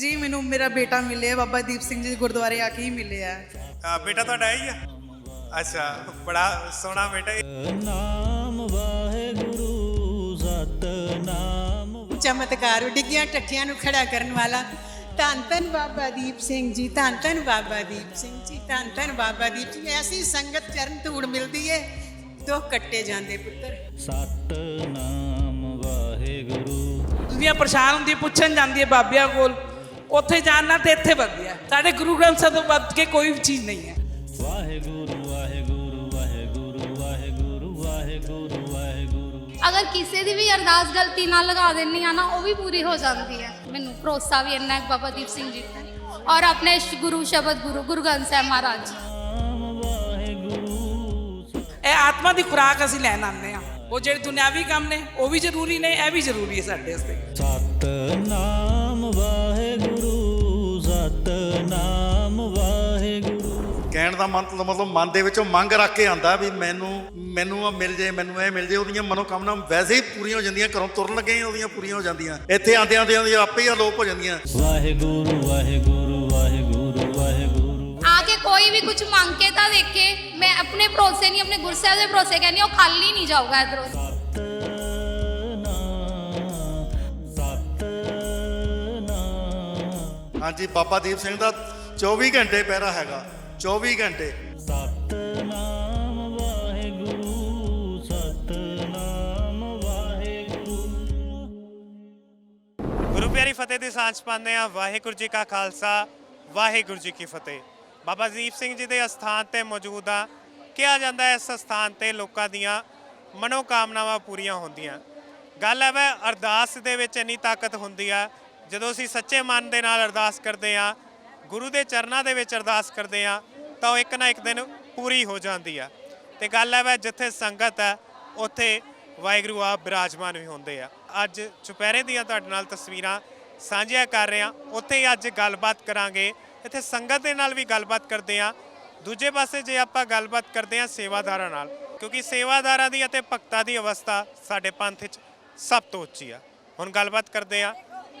ਜੀ ਮੈਨੂੰ ਮੇਰਾ ਬੇਟਾ ਮਿਲਿਆ ਬਾਬਾ ਦੀਪ ਸਿੰਘ ਜੀ ਗੁਰਦੁਆਰੇ ਆ ਕੇ ਹੀ ਮਿਲਿਆ। ਆ, ਬੇਟਾ ਤੁਹਾਡਾ ਹੀ ਆ? ਅੱਛਾ ਬੜਾ ਸੋਹਣਾ ਬੇਟਾ ਨਾਮ ਵਾਹਿਗੁਰੂ ਸਤਨਾਮ ਚਮਤਕਾਰ ਡਿੱਗੀਆਂ ਟੱਠੀਆਂ ਨੂੰ ਖੜਾ ਕਰਨ ਵਾਲਾ। ਧੰਨ ਧੰਨ ਬਾਬਾ ਦੀਪ ਸਿੰਘ ਜੀ ਧੰਨ ਧੰਨ ਬਾਬਾ ਦੀਪ ਸਿੰਘ ਜੀ ਧੰਨ ਧੰਨ ਬਾਬਾ ਦੀਪ ਜੀ। ਐਸੀ ਸੰਗਤ ਚਰਨ ਧੂੜ ਮਿਲਦੀ ਏ ਦੁੱਖ ਕੱਟੇ ਜਾਂਦੇ ਪੁੱਤਰ। ਸਤਨਾਮ ਵਾਹਿਗੁਰੂ। ਦੁਨੀਆ ਪਰੇਸ਼ਾਨ ਹੁੰਦੀ ਪੁੱਛਣ ਜਾਂਦੀ ਹੈ ਬਾਬਿਆਂ ਕੋਲ। ਉੱਥੇ ਜਾਣਾ ਤੇ ਇੱਥੇ ਵਧੀਆ ਸਾਡੇ ਗੁਰੂ ਗ੍ਰੰਥ ਸਾਹਿਬ ਤੋਂ ਵੱਧ ਕੇ ਕੋਈ ਵੀ ਚੀਜ਼ ਨਹੀਂ ਹੈ ਵਾਹਿਗੁਰੂ ਵਾਹਿਗੁਰੂ ਵਾਹਿਗੁਰੂ ਵਾਹਿਗੁਰੂ ਵਾਹਿਗੁਰੂ ਵਾਹਿਗੁਰੂ। ਅਗਰ ਕਿਸੇ ਦੀ ਵੀ ਅਰਦਾਸ ਗਲਤੀ ਨਾਲ ਲਗਾ ਦਿੰਨੀ ਆ ਨਾ ਉਹ ਵੀ ਪੂਰੀ ਹੋ ਜਾਂਦੀ ਹੈ ਮੈਨੂੰ ਭਰੋਸਾ ਵੀ ਇੰਨਾ ਹੈ ਬਾਬਾ ਦੀਪ ਸਿੰਘ ਜੀ ਤੇ ਔਰ ਆਪਣੇ ਸ਼- ਗੁਰੂ ਸ਼ਬਦ ਗੁਰੂ ਗੁਰੂ ਗ੍ਰੰਥ ਸਾਹਿਬ ਮਹਾਰਾਜ ਜੀ। ਇਹ ਆਤਮਾ ਦੀ ਖੁਰਾਕ ਅਸੀਂ ਲੈਣ ਆਉਂਦੇ ਆ। ਉਹ ਜਿਹੜੇ ਦੁਨਿਆਵੀ ਕੰਮ ਨੇ ਉਹ ਵੀ ਜ਼ਰੂਰੀ ਨੇ ਇਹ ਵੀ ਜ਼ਰੂਰੀ ਹੈ ਸਾਡੇ ਵਾਸਤੇ। ਸਤਨਾਮ ਕਹਿਣ ਦਾ ਮਤਲਬ ਮਤਲਬ ਮਨ ਦੇ ਵਿੱਚੋਂ ਮੰਗ ਰੱਖ ਕੇ ਆਂਦਾ ਵੀ ਮੈਨੂੰ ਮੈਨੂੰ ਆ ਮਿਲ ਜੇ ਮੈਨੂੰ ਇਹ ਮਿਲ ਜੇ ਉਹਦੀਆਂ ਮਨੋਕਾਮਨਾ ਵੈਸੇ ਹੀ ਪੂਰੀਆਂ ਹੋ ਜਾਂਦੀਆਂ ਘਰੋਂ ਤੁਰਨ ਲੱਗੇ ਉਹਦੀਆਂ ਪੂਰੀਆਂ ਹੋ ਜਾਂਦੀਆਂ। ਇੱਥੇ ਆਂਦੇ ਆਂਦੇ ਉਹਦੀਆਂ ਆਪੇ ਹੀ ਅਲੋਪ ਹੋ ਜਾਂਦੀਆਂ। ਵਾਹਿਗੁਰੂ ਵਾਹਿਗੁਰੂ ਵਾਹਿਗੁਰੂ ਵਾਹਿਗੁਰੂ। ਆਕੇ ਕੋਈ ਵੀ ਕੁਝ ਮੰਗ ਕੇ ਤਾਂ ਦੇਖੇ ਮੈਂ ਆਪਣੇ ਭਰੋਸੇ ਨਹੀਂ ਆਪਣੇ ਗੁਰਸਾਹਿਬ ਦੇ ਭਰੋਸੇ ਕਹਿੰਦੀ ਉਹ ਖਾਲੀ ਨਹੀਂ ਜਾਊਗਾ ਇਧਰੋਂ। ਹਾਂਜੀ ਬਾਬਾ ਦੀਪ ਸਿੰਘ ਦਾ 24 ਘੰਟੇ ਪਹਿਰਾ ਹੈਗਾ। 24 ਘੰਟੇ। ਸਤਨਾਮ ਵਾਹਿਗੁਰੂ ਸਤਨਾਮ ਵਾਹਿਗੁਰੂ। ਗੁਰੂ ਪਿਆਰੀ ਫਤਿਹ ਦੀ ਸਾਂਝ ਪਾਉਂਦੇ ਆ ਵਾਹਿਗੁਰੂ ਜੀ ਕਾ ਖਾਲਸਾ ਵਾਹਿਗੁਰੂ ਜੀ ਕੀ ਫਤਿਹ। ਬਾਬਾ ਦੀਪ ਸਿੰਘ ਜੀ ਦੇ ਅਸਥਾਨ ਤੇ ਮੌਜੂਦ ਆ ਕਿਹਾ ਜਾਂਦਾ ਹੈ ਇਸ ਅਸਥਾਨ ਤੇ ਲੋਕਾਂ ਦੀਆਂ ਮਨੋਕਾਮਨਾਵਾਂ ਪੂਰੀਆਂ ਹੁੰਦੀਆਂ। ਗੱਲ ਹੈ ਵੇ ਅਰਦਾਸ ਦੇ ਵਿੱਚ ਇੰਨੀ ਤਾਕਤ ਹੁੰਦੀ ਆ ਜਦੋਂ ਅਸੀਂ ਸੱਚੇ ਮਨ ਦੇ ਨਾਲ ਅਰਦਾਸ ਕਰਦੇ ਆ ਗੁਰੂ ਦੇ ਚਰਨਾਂ ਦੇ ਵਿੱਚ ਅਰਦਾਸ ਕਰਦੇ ਆ ਤਾਂ ਉਹ ਇੱਕ ਨਾ ਇੱਕ ਦਿਨ ਪੂਰੀ ਹੋ ਜਾਂਦੀ ਆ। ਤੇ ਗੱਲ ਹੈ ਵੇ ਜਿੱਥੇ ਸੰਗਤ ਹੈ ਉੱਥੇ ਵਾਹਿਗੁਰੂ ਆਪ ਬਿਰਾਜਮਾਨ ਵੀ ਹੁੰਦੇ ਆ। ਅੱਜ ਚੁਪਹਿਰੇ ਦੀਆਂ ਤੁਹਾਡੇ ਨਾਲ ਤਸਵੀਰਾਂ ਸਾਂਝੀਆਂ ਕਰ ਰਹੇ ਆ ਉੱਥੇ ਹੀ ਅੱਜ ਗੱਲਬਾਤ ਕਰਾਂਗੇ। ਇੱਥੇ ਸੰਗਤ ਦੇ ਨਾਲ ਵੀ ਗੱਲਬਾਤ ਕਰਦੇ ਆ ਦੂਜੇ ਪਾਸੇ ਜੇ ਆਪਾਂ ਗੱਲਬਾਤ ਕਰਦੇ ਆ ਸੇਵਾਦਾਰਾਂ ਨਾਲ, ਕਿਉਂਕਿ ਸੇਵਾਦਾਰਾਂ ਦੀ ਅਤੇ ਭਗਤਾਂ ਦੀ ਅਵਸਥਾ ਸਾਡੇ ਪੰਥ 'ਚ ਸਭ ਤੋਂ ਉੱਚੀ ਆ। ਹੁਣ ਗੱਲਬਾਤ ਕਰਦੇ ਆ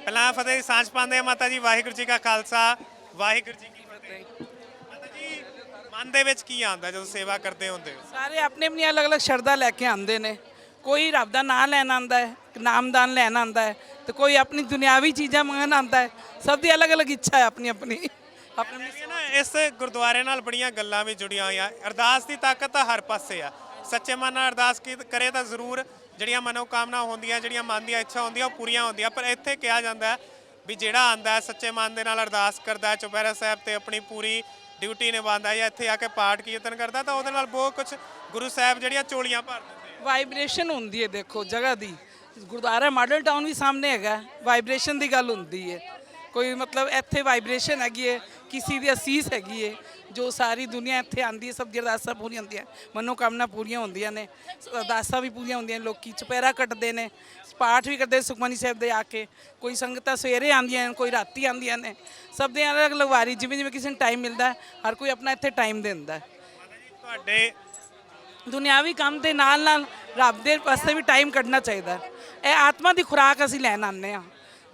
ਪਹਿਲਾਂ ਫਤਿਹ ਸਾਂਝ ਪਾਉਂਦੇ ਆ ਮਾਤਾ ਜੀ, ਵਾਹਿਗੁਰੂ ਜੀ ਕਾ ਖਾਲਸਾ। ਵਾਹਿਗੁਰੂ ਜੀ ਕੀ ਫਤਿਹ। ਮਾਤਾ ਜੀ ਮਨ ਦੇ ਵਿੱਚ ਕੀ ਆਉਂਦਾ ਜਦੋਂ ਸੇਵਾ ਕਰਦੇ ਹੁੰਦੇ ਹੋ? ਸਾਰੇ ਆਪਣੇ ਆਪਣੀ ਅਲੱਗ-ਅਲੱਗ ਸ਼ਰਧਾ ਲੈ ਕੇ ਆਉਂਦੇ ਨੇ। ਕੋਈ ਰੱਬ ਦਾ ਨਾਮ ਲੈਣ ਆਉਂਦਾ ਹੈ ਨਾਮਦਾਨ ਲੈਣ ਆਉਂਦਾ ਹੈ ਤੇ ਕੋਈ ਆਪਣੀ ਦੁਨਿਆਵੀ ਚੀਜ਼ਾਂ ਮੰਗਣ ਆਉਂਦਾ ਹੈ। ਸਭ ਦੀ ਅਲੱਗ-ਅਲੱਗ ਇੱਛਾ ਹੈ ਆਪਣੀ ਆਪਣੀ। ਆਪਣੀ ਨਾ ਇਸ ਗੁਰਦੁਆਰੇ ਨਾਲ ਬੜੀਆਂ ਗੱਲਾਂ ਵੀ ਜੁੜੀਆਂ ਹੋਈਆਂ। ਅਰਦਾਸ ਦੀ ਤਾਕਤ ਤਾਂ ਹਰ ਪਾਸੇ ਆ। ਸੱਚੇ ਮਨ ਨਾਲ ਅਰਦਾਸ ਕੀ- ਕਰੇ ਤਾਂ ਜ਼ਰੂਰ ਜਿਹੜੀਆਂ ਮਨੋਕਾਮਨਾ ਹੁੰਦੀਆਂ ਜਿਹੜੀਆਂ ਮਨ ਦੀਆਂ ਇੱਛਾ ਹੁੰਦੀਆਂ ਉਹ ਪੂਰੀਆਂ ਹੁੰਦੀਆਂ। ਪਰ ਇੱਥੇ ਕਿਹਾ ਜਾਂਦਾ ਹੈ ਵੀ ਜਿਹੜਾ ਆਂਦਾ ਸੱਚੇ ਮਨ ਦੇ ਨਾਲ ਅਰਦਾਸ ਕਰਦਾ ਹੈ, ਚੁਪਹਿਰਾ ਸਾਹਿਬ ਤੇ ਆਪਣੀ ਪੂਰੀ ਡਿਊਟੀ ਨਿਭਾਉਂਦਾ ਜਾਂ ਇੱਥੇ ਆ ਕੇ ਪਾਠ ਕੀਰਤਨ ਕਰਦਾ ਤਾਂ ਉਹਦੇ ਨਾਲ ਬਹੁਤ ਕੁਝ ਗੁਰੂ ਸਾਹਿਬ ਜਿਹੜੀਆਂ ਚੋਲੀਆਂ ਭਰ ਦਿੰਦੇ ਆ। ਵਾਈਬ੍ਰੇਸ਼ਨ ਹੁੰਦੀ ਹੈ, ਦੇਖੋ ਜਗ੍ਹਾ ਦੀ। ਗੁਰਦੁਆਰਾ ਮਾਡਲ ਟਾਊਨ ਵੀ ਸਾਹਮਣੇ ਹੈਗਾ ਵਾਈਬ੍ਰੇਸ਼ਨ ਦੀ ਗੱਲ ਹੁੰਦੀ ਹੈ। ਕੋਈ ਮਤਲਬ ਇੱਥੇ ਵਾਈਬ੍ਰੇਸ਼ਨ ਹੈਗੀ ਹੈ ਕਿਸੇ ਦੀ ਅਸੀਸ ਹੈਗੀ ਹੈ ਜੋ ਸਾਰੀ ਦੁਨੀਆ ਇੱਥੇ ਆਂਦੀ ਹੈ ਸਭ ਦੀਆਂ ਅਰਦਾਸਾਂ ਪੂਰੀਆਂ ਹੁੰਦੀਆਂ ਮਨੋਕਾਮਨਾ ਪੂਰੀਆਂ ਹੁੰਦੀਆਂ ਨੇ ਅਰਦਾਸਾਂ ਵੀ ਪੂਰੀਆਂ ਹੁੰਦੀਆਂ ਨੇ ਲੋਕੀ ਚੁਪਹਿਰਾ ਕੱਟਦੇ ਨੇ ਪਾਠ ਵੀ ਕਰਦੇ ਸੁਖਮਨੀ ਸਾਹਿਬ ਦੇ ਆ ਕੇ ਕੋਈ ਸੰਗਤਾਂ ਸਵੇਰੇ ਆਉਂਦੀਆਂ ਨੇ ਕੋਈ ਰਾਤੀ ਆਉਂਦੀਆਂ ਨੇ ਸਭ ਦੇ ਅਲੱਗ ਅਲੱਗ ਵਾਰੀ ਜਿਵੇਂ ਜਿਵੇਂ ਕਿਸੇ ਨੂੰ ਟਾਈਮ ਮਿਲਦਾ ਹਰ ਕੋਈ ਆਪਣਾ ਇੱਥੇ ਟਾਈਮ ਦਿੰਦਾ ਤੁਹਾਡੇ ਦੁਨਿਆਵੀ ਕੰਮ ਦੇ ਨਾਲ ਨਾਲ ਰੱਬ ਦੇ ਵਾਸਤੇ ਵੀ ਟਾਈਮ ਕੱਢਣਾ ਚਾਹੀਦਾ। ਇਹ ਆਤਮਾ ਦੀ ਖੁਰਾਕ ਅਸੀਂ ਲੈਣ ਆਉਂਦੇ ਆ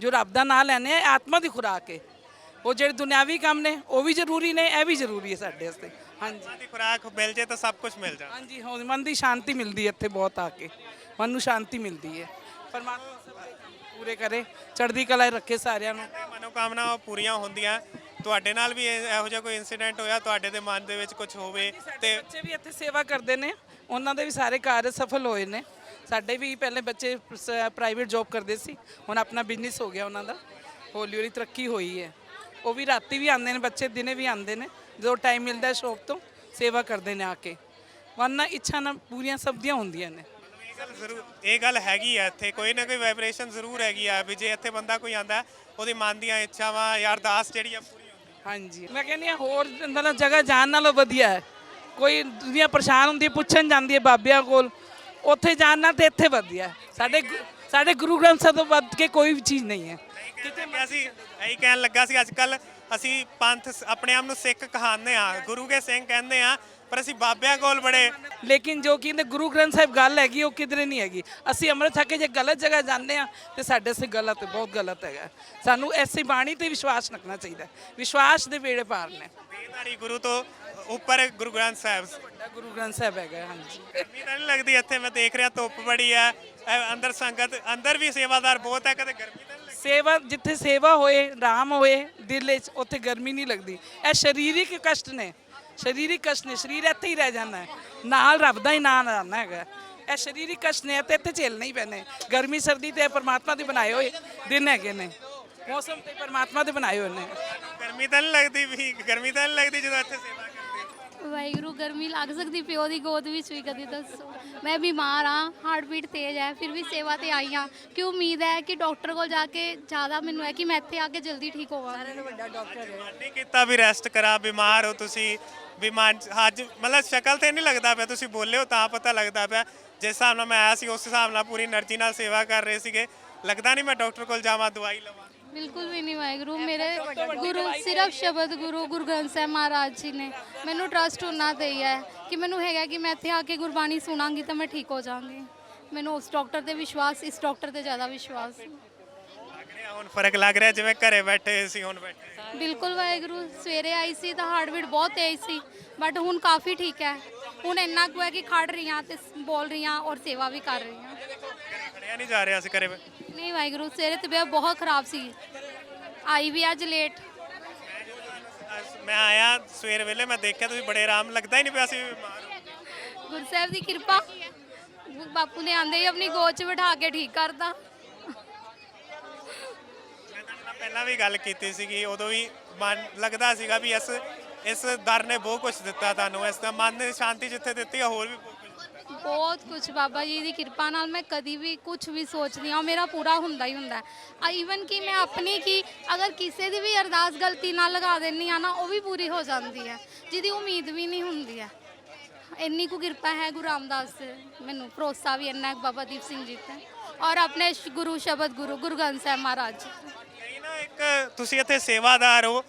ਜੋ ਰੱਬ ਦਾ ਨਾਮ ਲੈਣੇ ਆ ਆਤਮਾ ਦੀ ਖੁਰਾਕ ਹੈ ਉਹ ਜਿਹੜੇ ਦੁਨਿਆਵੀ ਕੰਮ ਨੇ ਉਹ ਵੀ ਜ਼ਰੂਰੀ ਨੇ ਇਹ ਵੀ ਜ਼ਰੂਰੀ ਹੈ ਸਾਡੇ ਵਾਸਤੇ। ਹਾਂਜੀ। ਦੀ ਖੁਰਾਕ ਮਿਲ ਜੇ ਤਾਂ ਸਭ ਕੁਝ ਮਿਲ ਜਾਂਦਾ ਹਾਂਜੀ ਹੋ ਮਨ ਦੀ ਸ਼ਾਂਤੀ ਮਿਲਦੀ ਹੈ ਇੱਥੇ ਬਹੁਤ ਆ ਕੇ। ਮਨ ਨੂੰ ਸ਼ਾਂਤੀ ਮਿਲਦੀ ਹੈ ਪਰਮਾਤਮਾ ਸਭ ਦੇ ਕੰਮ ਪੂਰੇ ਕਰੇ ਚੜ੍ਹਦੀ ਕਲਾ ਰੱਖੇ ਸਾਰਿਆਂ ਨੂੰ। ਤੇ ਮਨੋਕਾਮਨਾਵਾਂ ਪੂਰੀਆਂ ਹੁੰਦੀਆਂ। ਤੁਹਾਡੇ ਨਾਲ ਵੀ ਇਹ- ਇਹੋ ਜਿਹਾ ਕੋਈ ਇਨਸੀਡੈਂਟ ਹੋਇਆ ਤੁਹਾਡੇ ਦੇ ਮਨ ਦੇ ਵਿੱਚ ਕੁਝ ਹੋਵੇ ਤੇ ਬੱਚੇ ਵੀ ਇੱਥੇ ਸੇਵਾ ਕਰਦੇ ਨੇ। ਉਹਨਾਂ ਦੇ ਵੀ ਸਾਰੇ ਕਾਰਜ ਸਫਲ ਹੋਏ ਨੇ। ਸਾਡੇ ਵੀ ਪਹਿਲੇ ਬੱਚੇ ਪ੍ਰਾਈਵੇਟ ਜੌਬ ਕਰਦੇ ਸੀ ਹੁਣ ਆਪਣਾ ਬਿਜ਼ਨਸ ਹੋ ਗਿਆ ਉਹਨਾਂ ਦਾ ਹੌਲੀ ਹੌਲੀ ਤਰੱਕੀ ਹੋਈ ਹੈ। ਉਹ ਵੀ ਰਾਤੀ ਵੀ ਆਉਂਦੇ ਨੇ ਬੱਚੇ ਦਿਨੇ ਵੀ ਆਉਂਦੇ ਨੇ ਜਦੋਂ ਟਾਈਮ ਮਿਲਦਾ ਸ਼ੌਪ ਤੋਂ ਸੇਵਾ ਕਰਦੇ ਨੇ ਆ ਕੇ। ਵਰਨਾ ਇੱਛਾ ਨਾ ਪੂਰੀਆਂ ਸਭ ਦੀਆਂ ਹੁੰਦੀਆਂ ਨੇ। ਜ਼ਰੂਰ ਇਹ ਗੱਲ ਹੈਗੀ ਆ ਇੱਥੇ ਕੋਈ ਨਾ ਕੋਈ ਵਾਈਬ੍ਰੇਸ਼ਨ ਜ਼ਰੂਰ ਹੈਗੀ ਆ ਵੀ ਜੇ ਇੱਥੇ ਬੰਦਾ ਕੋਈ ਆਂਦਾ ਉਹਦੀ ਮਨ ਦੀਆਂ ਇੱਛਾਵਾਂ ਜਾਂ ਅਰਦਾਸ ਜਿਹੜੀ ਆ ਪੂਰੀ ਹੁੰਦੀ। ਹਾਂਜੀ। ਮੈਂ ਕਹਿੰਦੀ ਹਾਂ ਹੋਰ ਮਤਲਬ ਜਗ੍ਹਾ ਜਾਣ ਨਾਲੋਂ ਵਧੀਆ ਹੈ। ਕੋਈ ਦੁਨੀਆ ਪਰੇਸ਼ਾਨ ਹੁੰਦੀ ਪੁੱਛਣ ਜਾਂਦੀ ਹੈ ਬਾਬਿਆਂ ਕੋਲ ਉੱਥੇ ਜਾਣਾ ਤੇ ਇੱਥੇ ਵਧੀਆ। ਸਾਡੇ ਗੁ- ਸਾਡੇ ਗੁਰੂ ਗ੍ਰੰਥ ਸਾਹਿਬ ਤੋਂ ਵੱਧ ਕੇ ਕੋਈ ਵੀ ਚੀਜ਼ ਨਹੀਂ ਹੈ। ਕਿਤੇ ਮੈਂ ਸੀ ਇਹੀ ਕਹਿਣ ਲੱਗਾ ਸੀ, ਅੱਜ ਕੱਲ ਅਸੀਂ ਪੰਥ ਸ- ਆਪਣੇ ਆਪ ਨੂੰ ਸਿੱਖ ਕਹਾਉਂਦੇ ਆ ਗੁਰੂ ਕੇ ਸਿੰਘ ਕਹਿੰਦੇ ਆ ਪਰ ਅਸੀਂ ਬਾਬਿਆਂ ਕੋਲ ਬੜੇ ਲੇਕਿਨ ਜੋ ਕਹਿੰਦੇ ਗੁਰੂ ਗ੍ਰੰਥ ਸਾਹਿਬ ਗੱਲ ਹੈਗੀ ਉਹ ਕਿਧਰੇ ਨਹੀਂ ਹੈਗੀ। ਅਸੀਂ ਅੰਮ੍ਰਿਤ ਛਕ ਕੇ ਜੇ ਗਲਤ ਜਗ੍ਹਾ ਜਾਂਦੇ ਆ ਤੇ ਸਾਡੇ ਸੇ ਗਲਤ ਬਹੁਤ ਗਲਤ ਹੈਗਾ। ਸਾਨੂੰ ਐਸੀ ਬਾਣੀ ਤੇ ਵਿਸ਼ਵਾਸ ਰੱਖਣਾ ਚਾਹੀਦਾ। ਵਿਸ਼ਵਾਸ ਦੇ ਵੇੜੇ ਪਾਰ ਨੇ। ਬੇਦਾਰੀ ਗੁਰੂ ਤੋਂ ਉੱਪਰ ਗੁਰੂ ਗ੍ਰੰਥ ਸਾਹਿਬ। ਵੱਡਾ ਗੁਰੂ ਗ੍ਰੰਥ ਸਾਹਿਬ ਹੈਗਾ ਹਾਂਜੀ। ਗਰਮੀ ਤਾਂ ਨਹੀਂ ਲੱਗਦੀ ਇੱਥੇ ਮੈਂ ਦੇਖ ਰਿਹਾ ਧੁੱਪ ਬੜੀ ਇਹ ਅੰਦਰ ਸੰਗਤ ਅੰਦਰ ਵੀ ਸੇਵਾਦਾਰ ਬਹੁਤ ਹੈ ਕਦੇ ਗਰਮੀ ਤਾਂ ਨਹੀਂ ਲੱਗਦੀ। ਸੇਵਾ ਜਿੱਥੇ ਸੇਵਾ ਹੋਏ ਆਰਾਮ ਹੋਏ ਦਿਲ ਵਿੱਚ ਉੱਥੇ ਗਰਮੀ ਨਹੀਂ ਲੱਗਦੀ। ਇਹ ਸਰੀਰਿਕ ਕਸ਼ਟ ਨੇ। ਸਰੀਰਿਕ ਕਸ਼ਟ ਨੇ ਸਰੀਰ ਇੱਥੇ ਹੀ ਰਹਿ ਜਾਂਦਾ ਹੈ। ਨਾਲ ਰੱਬ ਦਾ ਹੀ ਨਾਂ ਆਉਣਾ ਹੈਗਾ। ਇਹ ਸਰੀਰਿਕ ਕਸ਼ਟ ਨੇ ਤੇ ਇੱਥੇ ਝੇਲਣੇ ਹੀ ਪੈਣੇ ਗਰਮੀ, ਸਰਦੀ ਤੇ ਪਰਮਾਤਮਾ ਦੇ ਬਣਾਏ ਹੋਏ ਦਿਨ ਹੈਗੇ ਨੇ। ਮੌਸਮ ਤੇ ਪਰਮਾਤਮਾ ਦੇ ਬਣਾਏ ਹੋਏ ਨੇ। ਗਰਮੀ ਤਾਂ ਨਹੀਂ ਲੱਗਦੀ ਵੀ, ਗਰਮੀ ਤਾਂ ਨਹੀਂ ਲੱਗਦੀ ਜਦੋਂ ਇੱਥੇ ਸੇਵਾ ਵਾਹਿਗੁਰੂ ਗਰਮੀ ਲੱਗ ਸਕਦੀ ਪਿਓ ਦੀ ਗੋਦ ਵਿੱਚ ਵੀ ਕਦੀ ਦੱਸੋ। ਮੈਂ ਬਿਮਾਰ ਆ ਹਾਰਟਬੀਟ ਤੇਜ਼ ਹੈ ਫਿਰ ਵੀ ਸੇਵਾ ਤੇ ਆਈ ਆ ਕਿ ਉਮੀਦ ਹੈ ਕਿ ਡਾਕਟਰ ਕੋਲ ਜਾ ਕੇ ਜ਼ਿਆਦਾ ਮੈਨੂੰ ਹੈ ਕਿ ਮੈਂ ਇੱਥੇ ਆ ਕੇ ਜਲਦੀ ਠੀਕ ਹੋਵਾਂ। ਸਾਰਿਆਂ ਨੂੰ ਵੱਡਾ ਡਾਕਟਰ ਹੈ। ਨਹੀਂ ਕੀਤਾ ਵੀ ਰੈਸਟ ਕਰਾ ਬਿਮਾਰ ਹੋ ਤੁਸੀਂ ਬਿਮਾਰ ਅੱਜ ਮਤਲਬ ਸ਼ਕਲ ਤੇ ਨਹੀਂ ਲੱਗਦਾ ਪਿਆ ਤੁਸੀਂ ਬੋਲੇ ਹੋ ਤਾਂ ਪਤਾ ਲੱਗਦਾ ਪਿਆ। ਜਿਸ ਹਿਸਾਬ ਨਾਲ ਮੈਂ ਆਇਆ ਸੀ ਉਸ ਹਿਸਾਬ ਨਾਲ ਪੂਰੀ એનર્ਜੀ ਨਾਲ ਸੇਵਾ ਕਰ ਰਹੇ ਸੀਗੇ। ਲੱਗਦਾ ਨਹੀਂ ਮੈਂ ਡਾਕਟਰ ਕੋਲ ਜਾਵਾਂ ਦਵਾਈ ਲਵਾਂ। ਬਿਲਕੁਲ ਵੀ ਨਹੀਂ ਵਾਹਿਗੁਰੂ ਮੇਰੇ ਗੁਰੂ ਸਿਰਫ ਸ਼ਬਦ ਗੁਰੂ ਗੁਰੂ ਗ੍ਰੰਥ ਸਾਹਿਬ ਮਹਾਰਾਜ ਜੀ ਨੇ ਮੈਨੂੰ ਟਰਸਟ ਉਹਨਾਂ ਤੇ ਹੀ ਹੈ ਕਿ ਮੈਨੂੰ ਹੈਗਾ ਕਿ ਮੈਂ ਇੱਥੇ ਆ ਕੇ ਗੁਰਬਾਣੀ ਸੁਣਾਂਗੀ ਤਾਂ ਮੈਂ ਠੀਕ ਹੋ ਜਾਵਾਂਗੀ। ਮੈਨੂੰ ਉਸ ਡਾਕਟਰ ਤੇ ਵਿਸ਼ਵਾਸ ਇਸ ਡਾਕਟਰ ਤੇ ਜ਼ਿਆਦਾ ਵਿਸ਼ਵਾਸ। ਹੈ ਲੱਗ ਰਿਹਾ ਹੁਣ ਫ਼ਰਕ ਲੱਗ ਰਿਹਾ ਜਿਵੇਂ ਘਰੇ ਬੈਠੇ ਸੀ ਹੁਣ ਬੈਠੇ। ਬਿਲਕੁਲ ਵਾਹਿਗੁਰੂ ਸਵੇਰੇ ਆਈ ਸੀ ਤਾਂ ਹਾਰਟ ਬੀਟ ਬਹੁਤ ਤੇਜ਼ ਸੀ ਬਟ ਹੁਣ ਕਾਫੀ ਠੀਕ ਹੈ। ਹੁਣ ਇੰਨਾ ਕੁ ਹੈ ਕਿ ਖੜ ਰਹੀ ਹਾਂ ਤੇ ਬੋਲ ਰਹੀ ਹਾਂ ਔਰ ਸੇਵਾ ਵੀ ਕਰ ਰਹੀ ਹਾਂ ਖੜਿਆ ਨਹੀਂ ਜਾ ਰਿਹਾ ਸੀ ਘਰੇ। ਨਹੀਂ ਵਾਹਿਗੁਰੂ ਸਵੇਰੇ ਤਬੀਅਤ ਬਹੁਤ ਖਰਾਬ ਸੀ। ਆਈ ਵੀ ਅੱਜ ਲੇਟ ਮੈਂ ਆਇਆ ਸਵੇਰ ਵੇਲੇ ਮੈਂ ਦੇਖਿਆ ਤੁਸੀਂ ਬੜੇ ਆਰਾਮ ਲੱਗਦਾ ਹੀ ਨਹੀਂ ਪਿਆ ਸੀ। ਵੀ ਬਿਮਾਰ ਹੋ ਗੁਰਸਾਹਿਬ ਦੀ ਕਿਰਪਾ। ਬਾਪੂ ਨੇ ਆਂਦੇ ਹੀ ਆਪਣੀ ਗੋਦ 'ਚ ਬਿਠਾ ਕੇ ਠੀਕ ਕਰਤਾ। ਮੈਂ ਤੁਹਾਡੇ ਨਾਲ ਪਹਿਲਾਂ ਵੀ ਗੱਲ ਕੀਤੀ ਸੀਗੀ ਉਦੋਂ ਵੀ ਮਨ ਲੱਗਦਾ ਸੀਗਾ ਵੀ ਇਸ ਇਸ ਦਰ ਨੇ ਬਹੁਤ ਕੁਝ ਦਿੱਤਾ ਤੁਹਾਨੂੰ। ਇਸ ਦਾ ਮਨ ਦੀ ਸ਼ਾਂਤੀ ਜਿੱਥੇ ਦਿੱਤੀ ਆ ਹੋਰ ਵੀ ਬਹੁਤ ਬਹੁਤ ਕੁਝ ਬਾਬਾ ਜੀ ਦੀ ਕਿਰਪਾ ਨਾਲ ਮੈਂ ਕਦੀ ਵੀ ਕੁਝ ਵੀ ਸੋਚਦੀ ਹਾਂ ਉਹ ਮੇਰਾ ਪੂਰਾ ਹੁੰਦਾ ਹੀ ਹੁੰਦਾ। ਹੈ ਈਵਨ ਕਿ ਮੈਂ ਆਪਣੀ ਕੀ ਅਗਰ ਕਿਸੇ ਦੀ ਵੀ ਅਰਦਾਸ ਗਲਤੀ ਨਾਲ ਲਗਾ ਦਿੰਨੀ ਆ ਨਾ ਉਹ ਵੀ ਪੂਰੀ ਹੋ ਜਾਂਦੀ ਹੈ ਜਿਹਦੀ ਉਮੀਦ ਵੀ ਨਹੀਂ ਹੁੰਦੀ ਹੈ ਇੰਨੀ ਕੁ ਕਿਰਪਾ ਹੈ ਗੁਰੂ ਰਾਮਦਾਸ ਤੇ। ਮੈਨੂੰ ਭਰੋਸਾ ਵੀ ਇੰਨਾ ਹੈ ਬਾਬਾ ਦੀਪ ਸਿੰਘ ਜੀ ਤੇ। ਔਰ ਆਪਣੇ ਸ਼- ਗੁਰੂ ਸ਼ਬਦ ਗੁਰੂ ਗੁਰੂ ਗ੍ਰੰਥ ਸਾਹਿਬ ਮਹਾਰਾਜ ਜੀ ਤੇ। ਕਈ ਨਾ ਇੱਕ ਤੁਸੀਂ ਇੱਥੇ ਸੇਵਾਦਾਰ ਹੋ।